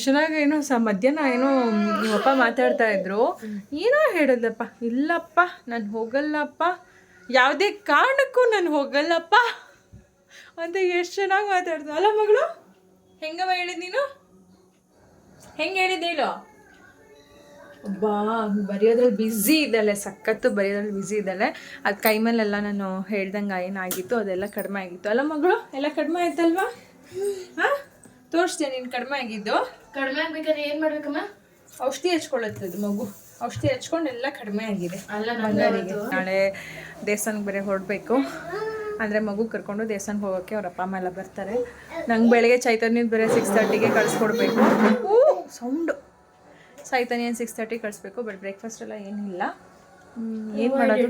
ಚೆನ್ನಾಗಿ ಏನೋ ಸ ಮಧ್ಯಾಹ್ನ ಏನೋ ನಿಮ್ಮಪ್ಪ ಮಾತಾಡ್ತಾ ಇದ್ರು. ಏನೋ ಹೇಳಿದ್ಲಪ್ಪ ಇಲ್ಲಪ್ಪ ನಾನು ಹೋಗಲ್ಲಪ್ಪ. ಯಾವುದೇ ಕಾರಣಕ್ಕೂ ನಾನು ಹೋಗಲ್ಲಪ್ಪ. ಅಂತ ಎಷ್ಟು ಚೆನ್ನಾಗಿ ಮಾತಾಡ್ದು ಅಲ್ಲ ಮಗಳು ಹೆಂಗವ ಹೇಳಿದ್ ನೀನು? ಹೆಂಗೆ ಹೇಳಿದ್ದೆ ಬಾ ಬರೆಯೋದ್ರಲ್ಲಿ ಬ್ಯುಸಿ ಇದ್ದಾಳೆ ಸಖತ್ತು ಬರೆಯೋದ್ರಲ್ಲಿ ಬ್ಯುಸಿ ಇದ್ದಾಳೆ. ಅದು ಕೈ ಮೇಲೆಲ್ಲ ನಾನು ಹೇಳ್ದಂಗೆ ಏನಾಗಿತ್ತು ಅದೆಲ್ಲ ಕಡಿಮೆ ಆಗಿತ್ತು. ಅಲ್ಲ ಮಗಳು ಎಲ್ಲ ಕಡಿಮೆ ಆಯ್ತಲ್ವಾ? ಹಾಂ? ತೋರಿಸ್ತೀನಿ ನೀನು ಕಡಿಮೆ ಆಗಿದ್ದು. ಕಡಿಮೆ ಆಗ್ಬೇಕಾದ್ರೆ ಏನು ಮಾಡ್ಬೇಕಮ್ಮ? ಔಷಧಿ ಹಚ್ಕೊಳ್ಳುತ್ತದೆ ಮಗು. ಔಷಧಿ ಹಚ್ಕೊಂಡು ಎಲ್ಲ ಕಡಿಮೆ ಆಗಿದೆ. ನಾಳೆ ದೇವಸ್ಥಾನಕ್ಕೆ ಬರೀ ಹೊರಡಬೇಕು. ಅಂದರೆ ಮಗು ಕರ್ಕೊಂಡು ದೇವಸ್ಥಾನಕ್ಕೆ ಹೋಗೋಕ್ಕೆ ಅವ್ರ ಅಪ್ಪ ಅಮ್ಮ ಎಲ್ಲ ಬರ್ತಾರೆ. ನಂಗೆ ಬೆಳಗ್ಗೆ ಚೈತನ್ಯದ ಬರೀ ಸಿಕ್ಸ್ ತರ್ಟಿಗೆ ಕಳಿಸ್ಕೊಡ್ಬೇಕು. ಹ್ಞೂ ಸೌಂಡು ಚೈತನ್ಯ ಸಿಕ್ಸ್ ತರ್ಟಿ ಕಳಿಸ್ಬೇಕು ಬಟ್ ಬ್ರೇಕ್ಫಾಸ್ಟ್ ಎಲ್ಲ ಏನಿಲ್ಲ. ಏನು ಮಾಡೋದು?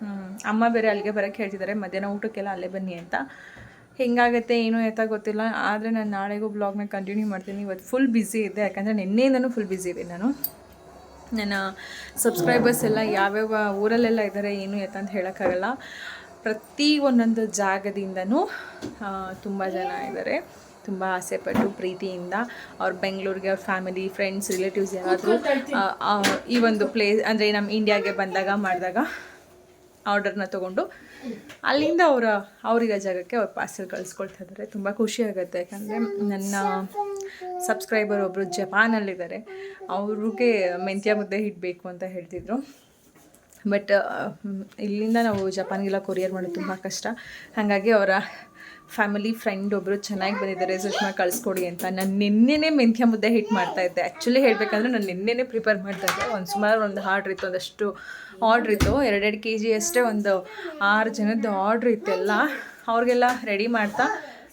ಹ್ಞೂ ಅಮ್ಮ ಬೇರೆ ಅಲ್ಲಿಗೆ ಬರೋಕ್ಕೆ ಹೇಳ್ತಿದ್ದಾರೆ ಮಧ್ಯಾಹ್ನ ಊಟಕ್ಕೆಲ್ಲ ಅಲ್ಲೇ ಬನ್ನಿ ಅಂತ. ಹೆಂಗಾಗುತ್ತೆ ಏನು ಎತ್ತ ಗೊತ್ತಿಲ್ಲ ಆದರೆ ನಾನು ನಾಳೆಗೂ ಬ್ಲಾಗ್ನ ಕಂಟಿನ್ಯೂ ಮಾಡ್ತೀನಿ. ಇವತ್ತು ಫುಲ್ ಬ್ಯುಸಿ ಇದ್ದೆ ಯಾಕಂದರೆ ನಿನ್ನೆಯಿಂದನೂ ಫುಲ್ ಬ್ಯುಸಿ ಇದೆ ನಾನು. ನನ್ನ ಸಬ್ಸ್ಕ್ರೈಬರ್ಸ್ ಎಲ್ಲ ಯಾವ್ಯಾವ ಊರಲ್ಲೆಲ್ಲ ಇದ್ದಾರೆ ಏನು ಎತ್ತ ಅಂತ ಹೇಳೋಕ್ಕಾಗಲ್ಲ. ಪ್ರತಿ ಒಂದೊಂದು ಜಾಗದಿಂದನೂ ತುಂಬ ಜನ ಇದ್ದಾರೆ ತುಂಬ ಆಸೆಪಟ್ಟು ಪ್ರೀತಿಯಿಂದ ಅವ್ರ ಬೆಂಗಳೂರಿಗೆ ಅವ್ರ ಫ್ಯಾಮಿಲಿ ಫ್ರೆಂಡ್ಸ್ ರಿಲೇಟಿವ್ಸ್ ಯಾರಾದರೂ ಈ ಒಂದು ಪ್ಲೇಸ್ ಅಂದರೆ ನಮ್ಮ ಇಂಡಿಯಾಗೆ ಬಂದಾಗ ಮಾಡಿದಾಗ ಆರ್ಡರ್ನ ತೊಗೊಂಡು ಅಲ್ಲಿಂದ ಅವರ ಅವರಿರೋ ಜಾಗಕ್ಕೆ ಅವ್ರು ಪಾರ್ಸೆಲ್ ಕಳಿಸ್ಕೊಳ್ತಾ ಇದ್ದಾರೆ ತುಂಬ ಖುಷಿ ಆಗುತ್ತೆ. ಯಾಕಂದರೆ ನನ್ನ ಸಬ್ಸ್ಕ್ರೈಬರ್ ಒಬ್ಬರು ಜಪಾನಲ್ಲಿದ್ದಾರೆ. ಅವ್ರಿಗೆ ಮೆಂತ್ಯ ಮುದ್ದೆ ಇಡಬೇಕು ಅಂತ ಹೇಳ್ತಿದ್ರು. ಬಟ್ ಇಲ್ಲಿಂದ ನಾವು ಜಪಾನ್ಗೆಲ್ಲ ಕೊರಿಯರ್ ಮಾಡೋದು ತುಂಬ ಕಷ್ಟ. ಹಾಗಾಗಿ ಅವರ ಫ್ಯಾಮಿಲಿ ಫ್ರೆಂಡ್ ಒಬ್ಬರು ಚೆನ್ನಾಗಿ ಬಂದಿದ್ದಾರೆ, ಸುಷ್ಮಾ ಕಳಿಸ್ಕೊಡಿ ಅಂತ. ನಾನು ನಿನ್ನೆನೇ ಮೆಂತ್ಯ ಮುದ್ದೆ ಹಿಟ್ ಮಾಡ್ತಾ ಇದ್ದೆ. ಆ್ಯಕ್ಚುಲಿ ಹೇಳಬೇಕಂದ್ರೆ ನಾನು ನಿನ್ನೆನೇ ಪ್ರಿಪೇರ್ ಮಾಡ್ತಾ ಇದ್ದೆ. ಒಂದು ಸುಮಾರು ಒಂದು ಆರ್ಡ್ರ್ ಇತ್ತು, ಒಂದಷ್ಟು ಆರ್ಡ್ರ್ ಇತ್ತು. ಎರಡೆರಡು ಕೆ ಜಿ ಅಷ್ಟೇ ಒಂದು ಆರು ಜನದ್ದು ಆರ್ಡ್ರ್ ಇತ್ತೆಲ್ಲ ಅವ್ರಿಗೆಲ್ಲ ರೆಡಿ ಮಾಡ್ತಾ.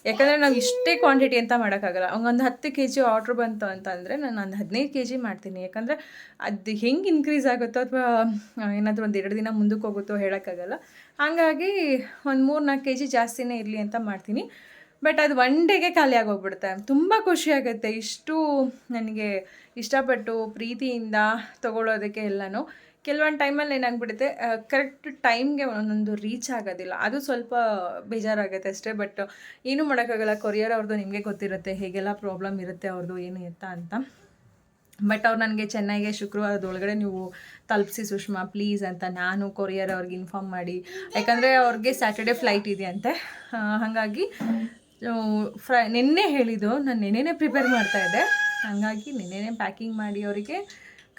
ಯಾಕಂದರೆ ನಾವು ಇಷ್ಟೇ ಕ್ವಾಂಟಿಟಿ ಅಂತ ಮಾಡೋಕ್ಕಾಗಲ್ಲ. ಒಂದು ಹತ್ತು ಕೆ ಜಿ ಆರ್ಡ್ರ್ ಬಂತು ಅಂತಂದರೆ ನಾನು ಒಂದು ಹದಿನೈದು ಕೆ ಜಿ ಮಾಡ್ತೀನಿ. ಯಾಕಂದರೆ ಅದು ಹೆಂಗೆ ಇನ್ಕ್ರೀಸ್ ಆಗುತ್ತೋ ಅಥವಾ ಏನಾದರೂ ಒಂದು ಎರಡು ದಿನ ಮುಂದಕ್ಕೆ ಹೋಗುತ್ತೋ ಹೇಳೋಕ್ಕಾಗಲ್ಲ. ಹಾಗಾಗಿ ಒಂದು ಮೂರು ನಾಲ್ಕು ಕೆ ಜಿ ಜಾಸ್ತಿನೇ ಇರಲಿ ಅಂತ ಮಾಡ್ತೀನಿ. ಬಟ್ ಅದು ಒನ್ ಡೇಗೆ ಖಾಲಿ ಆಗೋಗ್ಬಿಡುತ್ತೆ. ತುಂಬ ಖುಷಿಯಾಗುತ್ತೆ. ಇಷ್ಟು ನನಗೆ ಇಷ್ಟಪಟ್ಟು ಪ್ರೀತಿಯಿಂದ ತೊಗೊಳೋದಕ್ಕೆ ಎಲ್ಲನೂ. ಕೆಲವೊಂದು ಟೈಮಲ್ಲಿ ಏನಾಗ್ಬಿಡುತ್ತೆ ಕರೆಕ್ಟ್ ಟೈಮ್ಗೆ ಒಂದೊಂದು ರೀಚ್ ಆಗೋದಿಲ್ಲ. ಅದು ಸ್ವಲ್ಪ ಬೇಜಾರಾಗುತ್ತೆ ಅಷ್ಟೇ ಬಟ್ ಏನೂ ಮಾಡೋಕ್ಕಾಗಲ್ಲ. ಕೊರಿಯರ್ ಅವ್ರದ್ದು ನಿಮಗೆ ಗೊತ್ತಿರುತ್ತೆ, ಹೇಗೆಲ್ಲ ಪ್ರಾಬ್ಲಮ್ ಇರುತ್ತೆ ಅವ್ರದ್ದು ಏನು ಎತ್ತ ಅಂತ. ಬಟ್ ಅವ್ರು ನನಗೆ ಚೆನ್ನೈಗೆ ಶುಕ್ರವಾರದೊಳಗಡೆ ನೀವು ತಲುಪಿಸಿ ಸುಷ್ಮಾ ಪ್ಲೀಸ್ ಅಂತ ನಾನು ಕೊರಿಯರ್ ಅವ್ರಿಗೆ ಇನ್ಫಾರ್ಮ್ ಮಾಡಿ. ಯಾಕಂದರೆ ಅವ್ರಿಗೆ ಸ್ಯಾಟರ್ಡೆ ಫ್ಲೈಟ್ ಇದೆಯಂತೆ. ಅಂತೆ ಹಾಗಾಗಿ ಫ್ರೈ, ನಿನ್ನೆ ಹೇಳಿದ್ದು, ನಾನು ನೆನ್ನೆನೇ ಪ್ರಿಪೇರ್ ಮಾಡ್ತಾ ಇದ್ದೆ. ಹಾಗಾಗಿ ನೆನ್ನೆನೇ ಪ್ಯಾಕಿಂಗ್ ಮಾಡಿ ಅವರಿಗೆ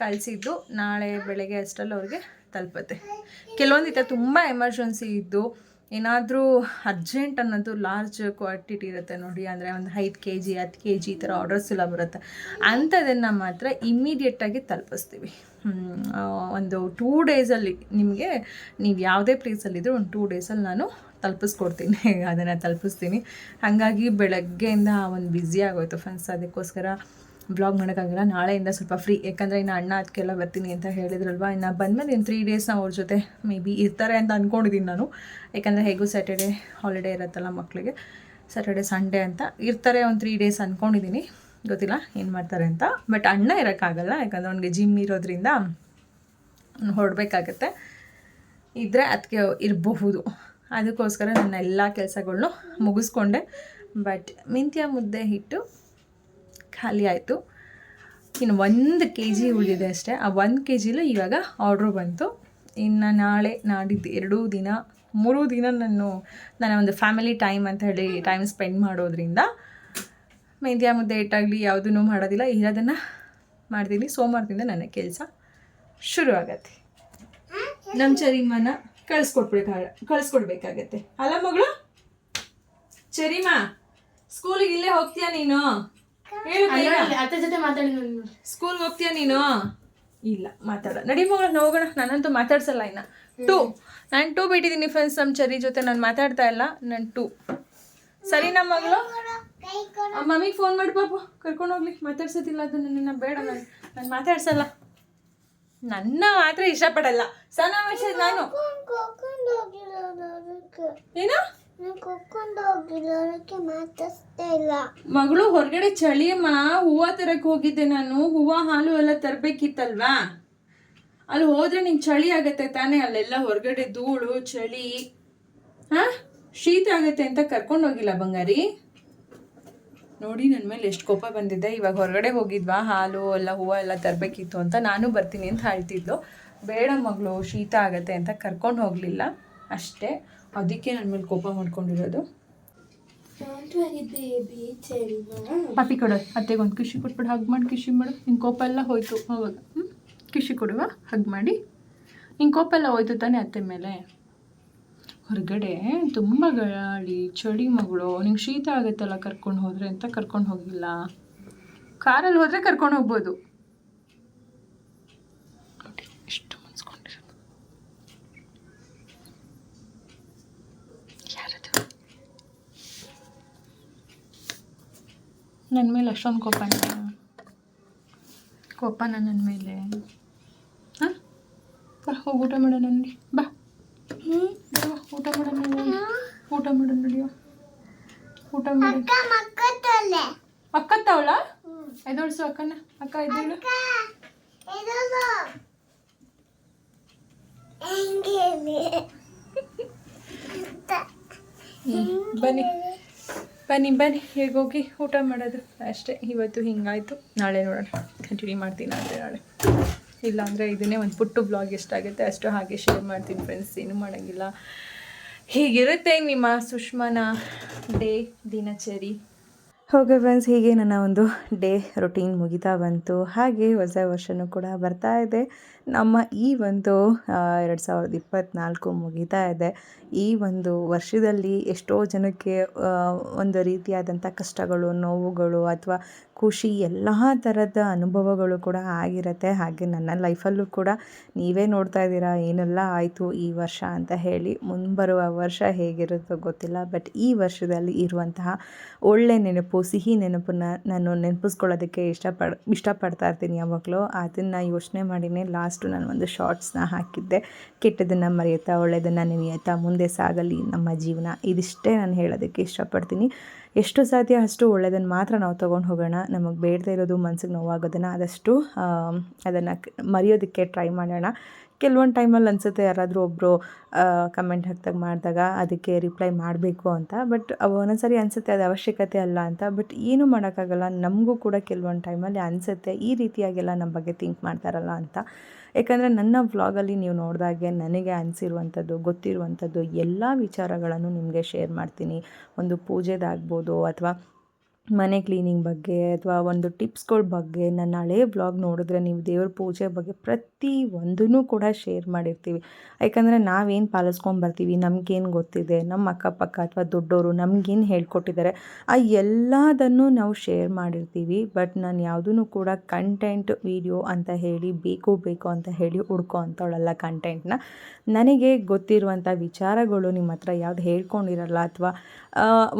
ಕಳಿಸಿದ್ದು. ನಾಳೆ ಬೆಳಗ್ಗೆ ಅಷ್ಟರಲ್ಲಿ ಅವ್ರಿಗೆ ತಲುಪುತ್ತೆ. ಕೆಲವೊಂದು ಈ ಥರ ತುಂಬ ಎಮರ್ಜೆನ್ಸಿ ಇದ್ದು ಏನಾದರೂ ಅರ್ಜೆಂಟ್ ಅನ್ನೋದು ಲಾರ್ಜ್ ಕ್ವಾಂಟಿಟಿ ಇರುತ್ತೆ ನೋಡಿ, ಅಂದರೆ ಒಂದು ಐದು ಕೆ ಜಿ ಹತ್ತು ಕೆ ಜಿ ಈ ಥರ ಆರ್ಡರ್ಸ್ ಎಲ್ಲ ಬರುತ್ತೆ. ಅಂಥದ್ದನ್ನು ಮಾತ್ರ ಇಮ್ಮಿಡಿಯೇಟಾಗಿ ತಲುಪಿಸ್ತೀವಿ. ಒಂದು ಟೂ ಡೇಸಲ್ಲಿ ನಿಮಗೆ ನೀವು ಯಾವುದೇ ಪ್ಲೇಸಲ್ಲಿದ್ದರೂ ಒಂದು ಟೂ ಡೇಸಲ್ಲಿ ನಾನು ತಲುಪಿಸ್ಕೊಡ್ತೀನಿ. ಅದನ್ನು ತಲುಪಿಸ್ತೀನಿ. ಹಾಗಾಗಿ ಬೆಳಗ್ಗೆಯಿಂದ ಒಂದು ಬ್ಯುಸಿ ಆಗೋಯ್ತು ಫ್ರೆಂಡ್ಸ್ ಅದಕ್ಕೋಸ್ಕರ ಬ್ಲಾಗ್ ಮಾಡೋಕ್ಕಾಗಲ್ಲ, ನಾಳೆಯಿಂದ ಸ್ವಲ್ಪ ಫ್ರೀ ಯಾಕಂದರೆ ಇನ್ನು ಅಣ್ಣ ಅದಕ್ಕೆಲ್ಲ ಬರ್ತೀನಿ ಅಂತ ಹೇಳಿದ್ರಲ್ವ? ಇನ್ನು ಬಂದಮೇಲೆ ಇನ್ನು ತ್ರೀ ಡೇಸ್ ನಾವು ಅವ್ರ ಜೊತೆ ಮೇ ಬಿ ಇರ್ತಾರೆ ಅಂತ ಅಂದ್ಕೊಂಡಿದ್ದೀನಿ ನಾನು. ಯಾಕಂದರೆ ಹೇಗೂ ಸ್ಯಾಟರ್ಡೇ ಹಾಲಿಡೇ ಇರುತ್ತಲ್ಲ ಮಕ್ಕಳಿಗೆ ಸ್ಯಾಟರ್ಡೇ ಸಂಡೇ ಅಂತ ಇರ್ತಾರೆ ಒಂದು ತ್ರೀ ಡೇಸ್ ಅಂದ್ಕೊಂಡಿದ್ದೀನಿ ಗೊತ್ತಿಲ್ಲ ಏನು ಮಾಡ್ತಾರೆ ಅಂತ. ಬಟ್ ಅಣ್ಣ ಇರೋಕ್ಕಾಗಲ್ಲ, ಯಾಕಂದರೆ ಅವನಿಗೆ ಜಿಮ್ ಇರೋದ್ರಿಂದ ಹೊರಡಬೇಕಾಗತ್ತೆ. ಇದ್ದರೆ ಅದಕ್ಕೆ ಇರಬಹುದು. ಅದಕ್ಕೋಸ್ಕರ ನನ್ನ ಎಲ್ಲ ಕೆಲಸಗಳನ್ನೂ ಮುಗಿಸ್ಕೊಂಡೆ. ಬಟ್ ಮೆಂತ್ಯ ಮುದ್ದೆ ಹಿಟ್ಟು ಖಾಲಿ ಆಯಿತು. ಇನ್ನು ಒಂದು ಕೆ ಜಿ ಉಳಿದಿದೆ ಅಷ್ಟೇ. ಆ ಒಂದು ಕೆ ಜಿಲು ಇವಾಗ ಆರ್ಡ್ರು ಬಂತು. ಇನ್ನು ನಾಳೆ ನಾಡಿದ್ದು ಎರಡೂ ದಿನ, ಮೂರು ದಿನ ನಾನು ನನ್ನ ಒಂದು ಫ್ಯಾಮಿಲಿ ಟೈಮ್ ಅಂತ ಹೇಳಿ ಟೈಮ್ ಸ್ಪೆಂಡ್ ಮಾಡೋದ್ರಿಂದ ಮೆಂತ್ಯ ಮುದ್ದೆ ಇಟ್ಟಾಗಲಿ ಯಾವುದೂ ಮಾಡೋದಿಲ್ಲ. ಇರೋದನ್ನು ಮಾಡ್ತೀನಿ. ಸೋಮವಾರದಿಂದ ನನ್ನ ಕೆಲಸ ಶುರು ಆಗತ್ತೆ ನಮ್ಮ ಚರಿಮಾನ ಕಳಿಸ್ಕೊಡ್ಬೇಕಾಗ ಕಳಿಸ್ಕೊಡ್ಬೇಕಾಗತ್ತೆ. ಅಲ್ಲ ಮಗಳು? ಚರಿಮಾ ಸ್ಕೂಲಿಗೆ ಇಲ್ಲೇ ಹೋಗ್ತೀಯಾ ನೀನು. ಅತ್ತೆ ಜೊತೆ ಮಾತಾಡಿ ಸ್ಕೂಲ್ಗೆ ಹೋಗ್ತೀಯಾ ನೀನು? ಇಲ್ಲ ಮಾತಾಡ. ನಡಿ ಮಗಳ ಹೋಗೋಣ. ನಾನಂತೂ ಮಾತಾಡ್ಸಲ್ಲ ಇನ್ನ. ಟೂ ನಾನು ಟೂ ಬಿಟ್ಟಿದ್ದೀನಿ ಫ್ರೆಂಡ್ಸ್ ನಮ್ಮ ಚರಿ ಜೊತೆ. ನಾನು ಮಾತಾಡ್ತಾ ಇಲ್ಲ. ನಾನು ಟೂ ನಮ್ಮ ಮಗಳು? ಮಮ್ಮಿಗೆ ಫೋನ್ ಮಾಡಿ ಪಾಪು. ಕರ್ಕೊಂಡು ಹೋಗ್ಲಿ. ಮಾತಾಡ್ಸೋದಿಲ್ಲ ಅದು ನನ್ನ ಬೇಡ ನಾನು. ನಾನು ಮಾತಾಡ್ಸಲ್ಲ. ನನ್ನ ಮಾತ್ರ ಇಷ್ಟಪಡಲ್ಲ. ಸಣ್ಣ ನಾನು. ಕರ್ಕೊಂಡು ಏನು? ಮಗಳು ಹೊರಗಡೆ ಚಳಿಯಮ್ಮ, ಹೂವ ತರಕ್ ಹೋಗಿದ್ದೆ ನಾನು, ಹೂವ ಹಾಲು ಎಲ್ಲ ತರಬೇಕಿತ್ತಲ್ವಾ? ಅಲ್ಲಿ ಹೋದ್ರೆ ನಿಂಗೆ ಚಳಿ ಆಗತ್ತೆ ತಾನೇ, ಅಲ್ಲೆಲ್ಲ ಹೊರಗಡೆ ಧೂಳು, ಚಳಿ. ಹಾ? ಶೀತ ಆಗತ್ತೆ ಅಂತ ಕರ್ಕೊಂಡು ಹೋಗಿಲ್ಲ ಬಂಗಾರಿ? ನೋಡಿ ನನ್ನ ಮೇಲೆ ಎಷ್ಟು ಕೋಪ ಬಂದಿದೆ. ಇವಾಗ ಹೊರಗಡೆ ಹೋಗಿದ್ವಾ, ಹಾಲು, ಎಲ್ಲ ಹೂವು ಎಲ್ಲ ತರಬೇಕಿತ್ತು ಅಂತ ನಾನು ಬರ್ತೀನಿ ಅಂತ ಹೇಳ್ತಿದ್ಲು. ಬೇಡ ಮಗಳು, ಶೀತ ಆಗತ್ತೆ ಅಂತ ಕರ್ಕೊಂಡು ಹೋಗಲಿಲ್ಲ. ಅಷ್ಟೇ. ಅದಕ್ಕೆ ನನ್ನ ಮೇಲೆ ಕೋಪ ಮಾಡ್ಕೊಂಡಿರೋದು. ಪಾಪಿ ಕೊಡು ಅತ್ತೆಗೆ ಒಂದು ಖುಷಿ ಕೊಟ್ಬಿಡು ಹಗ್ ಮಾಡಿ ಖುಷಿ ಮಾಡು. ನಿನ್ನ ಕೋಪ ಎಲ್ಲ ಹೋಯ್ತು ಅವಾಗ ಹ್ಞೂ ಖುಷಿ ಕೊಡುವ ಹಗ್ ಮಾಡಿ. ನಿನ್ನ ಕೋಪ ಎಲ್ಲ ಹೋಯ್ತು ತಾನೇ ಅತ್ತೆ ಮೇಲೆ? ಹೊರಗಡೆ ತುಂಬ ಗಾಳಿ ಚಳಿ ಮಗಳು. ನಿಂಗೆ ಶೀತ ಆಗುತ್ತಲ್ಲ ಕರ್ಕೊಂಡು ಹೋದರೆ ಅಂತ ಕರ್ಕೊಂಡು ಹೋಗಿಲ್ಲ. ಕಾರಲ್ಲಿ ಹೋದರೆ ಕರ್ಕೊಂಡು ಹೋಗ್ಬೋದು ನೋಡಿ ಎಷ್ಟು ಮುನ್ಸ್ಕೊಂಡಿರೋದು ಯಾರದು ನನ್ನ ಮೇಲೆ ಅಷ್ಟೊಂದು ಕೋಪನ ಕೋಪನ ನನ್ನ ಮೇಲೆ? ಹಾಂ? ಬಾ ಹೋಗಿ ಊಟ ಮಾಡೋಣ ನೋಡಿ. ಬಾ. ಬಾ, ಊಟ ಮಾಡೋಣ. ಊಟ ಮಾಡೋಣ ನಡಿಯೋ ಊಟ ಮಾಡಿ. ಅಕ್ಕ ತವಳ ಎದೋಳ್ಸು ಅಕ್ಕನ? ಅಕ್ಕ ಹೆಂಗೆ ಬನ್ನಿ. ಬನ್ನಿ ಬನ್ನಿ ಹೇಗೋಗಿ ಹೋಗಿ ಊಟ ಮಾಡೋದು? ಅಷ್ಟೇ, ಇವತ್ತು ಹಿಂಗಾಯಿತು. ನಾಳೆ ನೋಡೋಣ. ಕಂಟಿನ್ಯೂ ಮಾಡ್ತೀನಿ ನಾಳೆ ನಾಳೆ. ಇಲ್ಲಾಂದರೆ ಇದನ್ನೇ ಒಂದು ಪುಟ್ಟು ಬ್ಲಾಗ್ ಎಷ್ಟಾಗುತ್ತೆ, ಅಷ್ಟು ಹಾಗೆ ಶೇರ್ ಮಾಡ್ತೀನಿ ಫ್ರೆಂಡ್ಸ್ ಏನೂ ಮಾಡೋಂಗಿಲ್ಲ. ಹೀಗಿರುತ್ತೆ ನಿಮ್ಮ ಸುಷ್ಮಾನ ಡೇ ದಿನಚರಿ? ಓಕೆ ಫ್ರೆಂಡ್ಸ್ ಹೀಗೆ ನನ್ನ ಒಂದು ಡೇ ರೊಟೀನ್ ಮುಗಿತಾ ಬಂತು. ಹಾಗೆ ಹೊಸ ವರ್ಷನೂ ಕೂಡ ಬರ್ತಾ ಇದೆ. ನಮ್ಮ ಈ ಒಂದು ಎರಡು ಸಾವಿರದ ಇಪ್ಪತ್ತ್ನಾಲ್ಕು ಮುಗಿತಾ ಇದೆ. ಈ ಒಂದು ವರ್ಷದಲ್ಲಿ ಎಷ್ಟೋ ಜನಕ್ಕೆ ಒಂದು ರೀತಿಯಾದಂಥ ಕಷ್ಟಗಳು, ನೋವುಗಳು ಅಥವಾ ಖುಷಿ, ಎಲ್ಲ ಥರದ ಅನುಭವಗಳು ಕೂಡ ಆಗಿರುತ್ತೆ. ಹಾಗೆ ನನ್ನ ಲೈಫಲ್ಲೂ ಕೂಡ ನೀವೇ ನೋಡ್ತಾ ಇದ್ದೀರಾ, ಏನೆಲ್ಲ ಆಯಿತು ಈ ವರ್ಷ ಅಂತ ಹೇಳಿ ಮುಂಬರುವ ವರ್ಷ ಹೇಗಿರುತ್ತೋ ಗೊತ್ತಿಲ್ಲ. ಬಟ್ ಈ ವರ್ಷದಲ್ಲಿ ಇರುವಂತಹ ಒಳ್ಳೆ ನೆನಪು ಸಿಹಿ ನೆನಪನ್ನು ನಾನು ನೆನಪಿಸ್ಕೊಳ್ಳೋದಕ್ಕೆ ಇಷ್ಟಪಡ್, ಇಷ್ಟಪಡ್ತಾ ಇರ್ತೀನಿ ಯಾವಾಗಲೂ. ಅದನ್ನು ಯೋಚನೆ ಮಾಡಿನೇ ಲಾಸ್ಟು ನಾನು ಒಂದು ಶಾರ್ಟ್ಸ್ನ ಹಾಕಿದ್ದೆ. ಕೆಟ್ಟದನ್ನು ಮರೆಯುತ್ತಾ, ಒಳ್ಳೆಯದನ್ನು ನೆನೆಯುತ್ತಾ, ಮುಂದೆ ಸಾಗಲಿ ನಮ್ಮ ಜೀವನ. ಇದಿಷ್ಟೇ ನಾನು ಹೇಳೋದಕ್ಕೆ ಇಷ್ಟಪಡ್ತೀನಿ. ಎಷ್ಟು ಸಾಧ್ಯ ಅಷ್ಟು ಒಳ್ಳೆಯದನ್ನು ಮಾತ್ರ ನಾವು ತೊಗೊಂಡು ಹೋಗೋಣ. ನಮಗೆ ಬೇಡದೇ ಇರೋದು ಮನಸ್ಸಿಗೆ ನೋವಾಗೋದನ್ನು. ಆದಷ್ಟು ಅದನ್ನು ಮರೆಯೋದಕ್ಕೆ ಟ್ರೈ ಮಾಡೋಣ. ಕೆಲವೊಂದು ಟೈಮಲ್ಲಿ ಅನಿಸುತ್ತೆ ಯಾರಾದರೂ ಒಬ್ಬರು ಕಮೆಂಟ್ ಹಾಕ್ದಾಗ ಮಾಡಿದಾಗ ಅದಕ್ಕೆ ರಿಪ್ಲೈ ಮಾಡಬೇಕು ಅಂತ. ಬಟ್ ಒಂದೊಂದ್ಸರಿ ಅನಿಸುತ್ತೆ ಅದು ಅವಶ್ಯಕತೆ ಅಲ್ಲ ಅಂತ. ಬಟ್ ಏನೂ ಮಾಡೋಕ್ಕಾಗಲ್ಲ. ನಮಗೂ ಕೂಡ ಕೆಲವೊಂದು ಟೈಮಲ್ಲಿ ಅನಿಸುತ್ತೆ ಈ ರೀತಿಯಾಗೆಲ್ಲ ನಮ್ಮ ಬಗ್ಗೆ ಥಿಂಕ್ ಮಾಡ್ತಾರಲ್ಲ ಅಂತ. ಯಾಕಂದರೆ ನನ್ನ ವ್ಲಾಗಲ್ಲಿ ನೀವು ನೋಡಿದಾಗೆ ನನಗೆ ಅನಿಸಿರುವಂಥದ್ದು, ಗೊತ್ತಿರುವಂಥದ್ದು ಎಲ್ಲ ವಿಚಾರಗಳನ್ನು ನಿಮಗೆ ಶೇರ್ ಮಾಡ್ತೀನಿ. ಒಂದು ಪೂಜೆದಾಗ್ಬೋದು ಅಥವಾ ಮನೆ ಕ್ಲೀನಿಂಗ್ ಬಗ್ಗೆ ಅಥವಾ ಒಂದು ಟಿಪ್ಸ್ಗಳ ಬಗ್ಗೆ. ನನ್ನ ಹಳೇ ಬ್ಲಾಗ್ ನೋಡಿದ್ರೆ ನೀವು ದೇವ್ರ ಪೂಜೆ ಬಗ್ಗೆ ಪ್ರತಿ ಒಂದೂ ಕೂಡ ಶೇರ್ ಮಾಡಿರ್ತೀವಿ. ಯಾಕಂದರೆ ನಾವೇನು ಪಾಲಿಸ್ಕೊಂಬರ್ತೀವಿ ನಮಗೇನು ಗೊತ್ತಿದೆ ನಮ್ಮ ಅಕ್ಕಪಕ್ಕ ಅಥವಾ ದೊಡ್ಡವರು ನಮಗೇನು ಹೇಳ್ಕೊಟ್ಟಿದ್ದಾರೆ, ಆ ಎಲ್ಲದನ್ನು ನಾವು ಶೇರ್ ಮಾಡಿರ್ತೀವಿ. ಬಟ್ ನಾನು ಯಾವುದೂ ಕೂಡ ಕಂಟೆಂಟ್ ವೀಡಿಯೋ ಅಂತ ಹೇಳಿ, ಬೇಕು ಬೇಕು ಅಂತ ಹೇಳಿ ಹುಡ್ಕೋ ಅಂಥವಳಲ್ಲ ಕಂಟೆಂಟ್ನ ನನಗೆ ಗೊತ್ತಿರುವಂಥ ವಿಚಾರಗಳು ನಿಮ್ಮ ಹತ್ರ ಯಾವ್ದು ಹೇಳ್ಕೊಂಡಿರಲ್ಲ ಅಥವಾ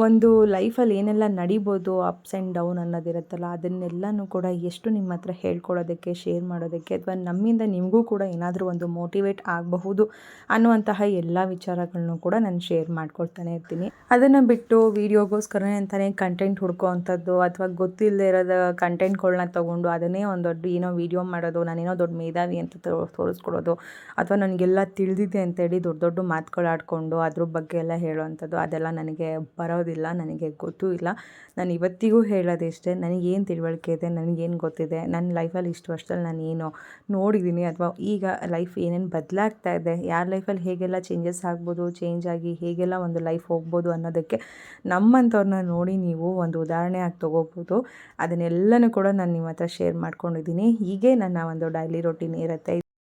ಒಂದು ಲೈಫಲ್ಲಿ ಏನೆಲ್ಲ ನಡಿಬೋದು ಅಪ್ಸ್ ಆ್ಯಂಡ್ ಡೌನ್ ಅನ್ನೋದಿರುತ್ತಲ್ಲ, ಅದನ್ನೆಲ್ಲನೂ ಕೂಡ ಎಷ್ಟು ನಿಮ್ಮ ಹತ್ರ ಹೇಳ್ಕೊಳ್ಳೋದಕ್ಕೆ ಶೇರ್ ಮಾಡೋದಕ್ಕೆ ಅಥವಾ ನಮ್ಮಿಂದ ನಿಮಗೂ ಕೂಡ ಏನಾದರೂ ಒಂದು ಮೋಟಿವೇಟ್ ಆಗಬಹುದು ಅನ್ನುವಂತಹ ಎಲ್ಲ ವಿಚಾರಗಳನ್ನು ಕೂಡ ನಾನು ಶೇರ್ ಮಾಡ್ಕೊಳ್ತಾನೆ ಇರ್ತೀನಿ. ಅದನ್ನು ಬಿಟ್ಟು ವೀಡಿಯೋಗೋಸ್ಕರನೇ ಅಂತಲೇ ಕಂಟೆಂಟ್ ಹುಡ್ಕೋ ಅಂಥದ್ದು ಅಥವಾ ಗೊತ್ತಿಲ್ಲದೆ ಇರೋದ ಕಂಟೆಂಟ್ಗಳನ್ನ ತೊಗೊಂಡು ಅದನ್ನೇ ಒಂದು ದೊಡ್ಡ ಏನೋ ವೀಡಿಯೋ ಮಾಡೋದು, ನಾನೇನೋ ದೊಡ್ಡ ಮೇಧಾವಿ ಅಂತ ತೋರಿಸ್ಕೊಡೋದು ಅಥವಾ ನನಗೆಲ್ಲ ತಿಳಿದಿದೆ ಅಂತೇಳಿ ದೊಡ್ಡ ದೊಡ್ಡ ಮಾತುಗಳಾಡ್ಕೊಂಡು ಅದ್ರ ಬಗ್ಗೆ ಎಲ್ಲ ಹೇಳೋವಂಥದ್ದು ಅದೆಲ್ಲ ನನಗೆ ಬರೋದಿಲ್ಲ, ನನಗೆ ಗೊತ್ತೂ ಇಲ್ಲ. ನಾನು ಇವತ್ತಿಗೂ ಹೇಳೋದಿಷ್ಟೇ ನನಗೇನು ತಿಳುವಳಿಕೆ ಇದೆ, ನನಗೇನು ಗೊತ್ತಿದೆ ನನ್ನ ಲೈಫಲ್ಲಿ ಇಷ್ಟು ವರ್ಷದಲ್ಲಿ ನಾನು ಏನು ನೋಡಿದ್ದೀನಿ ಅಥವಾ ಈಗ ಲೈಫ್ ಏನೇನು ಬದಲಾಗ್ತಾ ಇದೆ, ಯಾರ ಲೈಫಲ್ಲಿ ಹೇಗೆಲ್ಲ ಚೇಂಜಸ್ ಆಗ್ಬೋದು ಚೇಂಜ್ ಆಗಿ ಹೇಗೆಲ್ಲ ಒಂದು ಲೈಫ್ ಹೋಗ್ಬೋದು ಅನ್ನೋದಕ್ಕೆ ನಮ್ಮಂಥವ್ರನ್ನ ನೋಡಿ ನೀವು ಒಂದು ಉದಾಹರಣೆ ಆಗಿ ತೊಗೋಬೋದು. ಅದನ್ನೆಲ್ಲನೂ ಕೂಡ ನಾನು ನಿಮ್ಮ ಹತ್ರ ಶೇರ್ ಮಾಡ್ಕೊಂಡಿದ್ದೀನಿ. ಹೀಗೆ ನನ್ನ ಒಂದು ಡೈಲಿ ರೊಟೀನ್ ಇರುತ್ತೆ.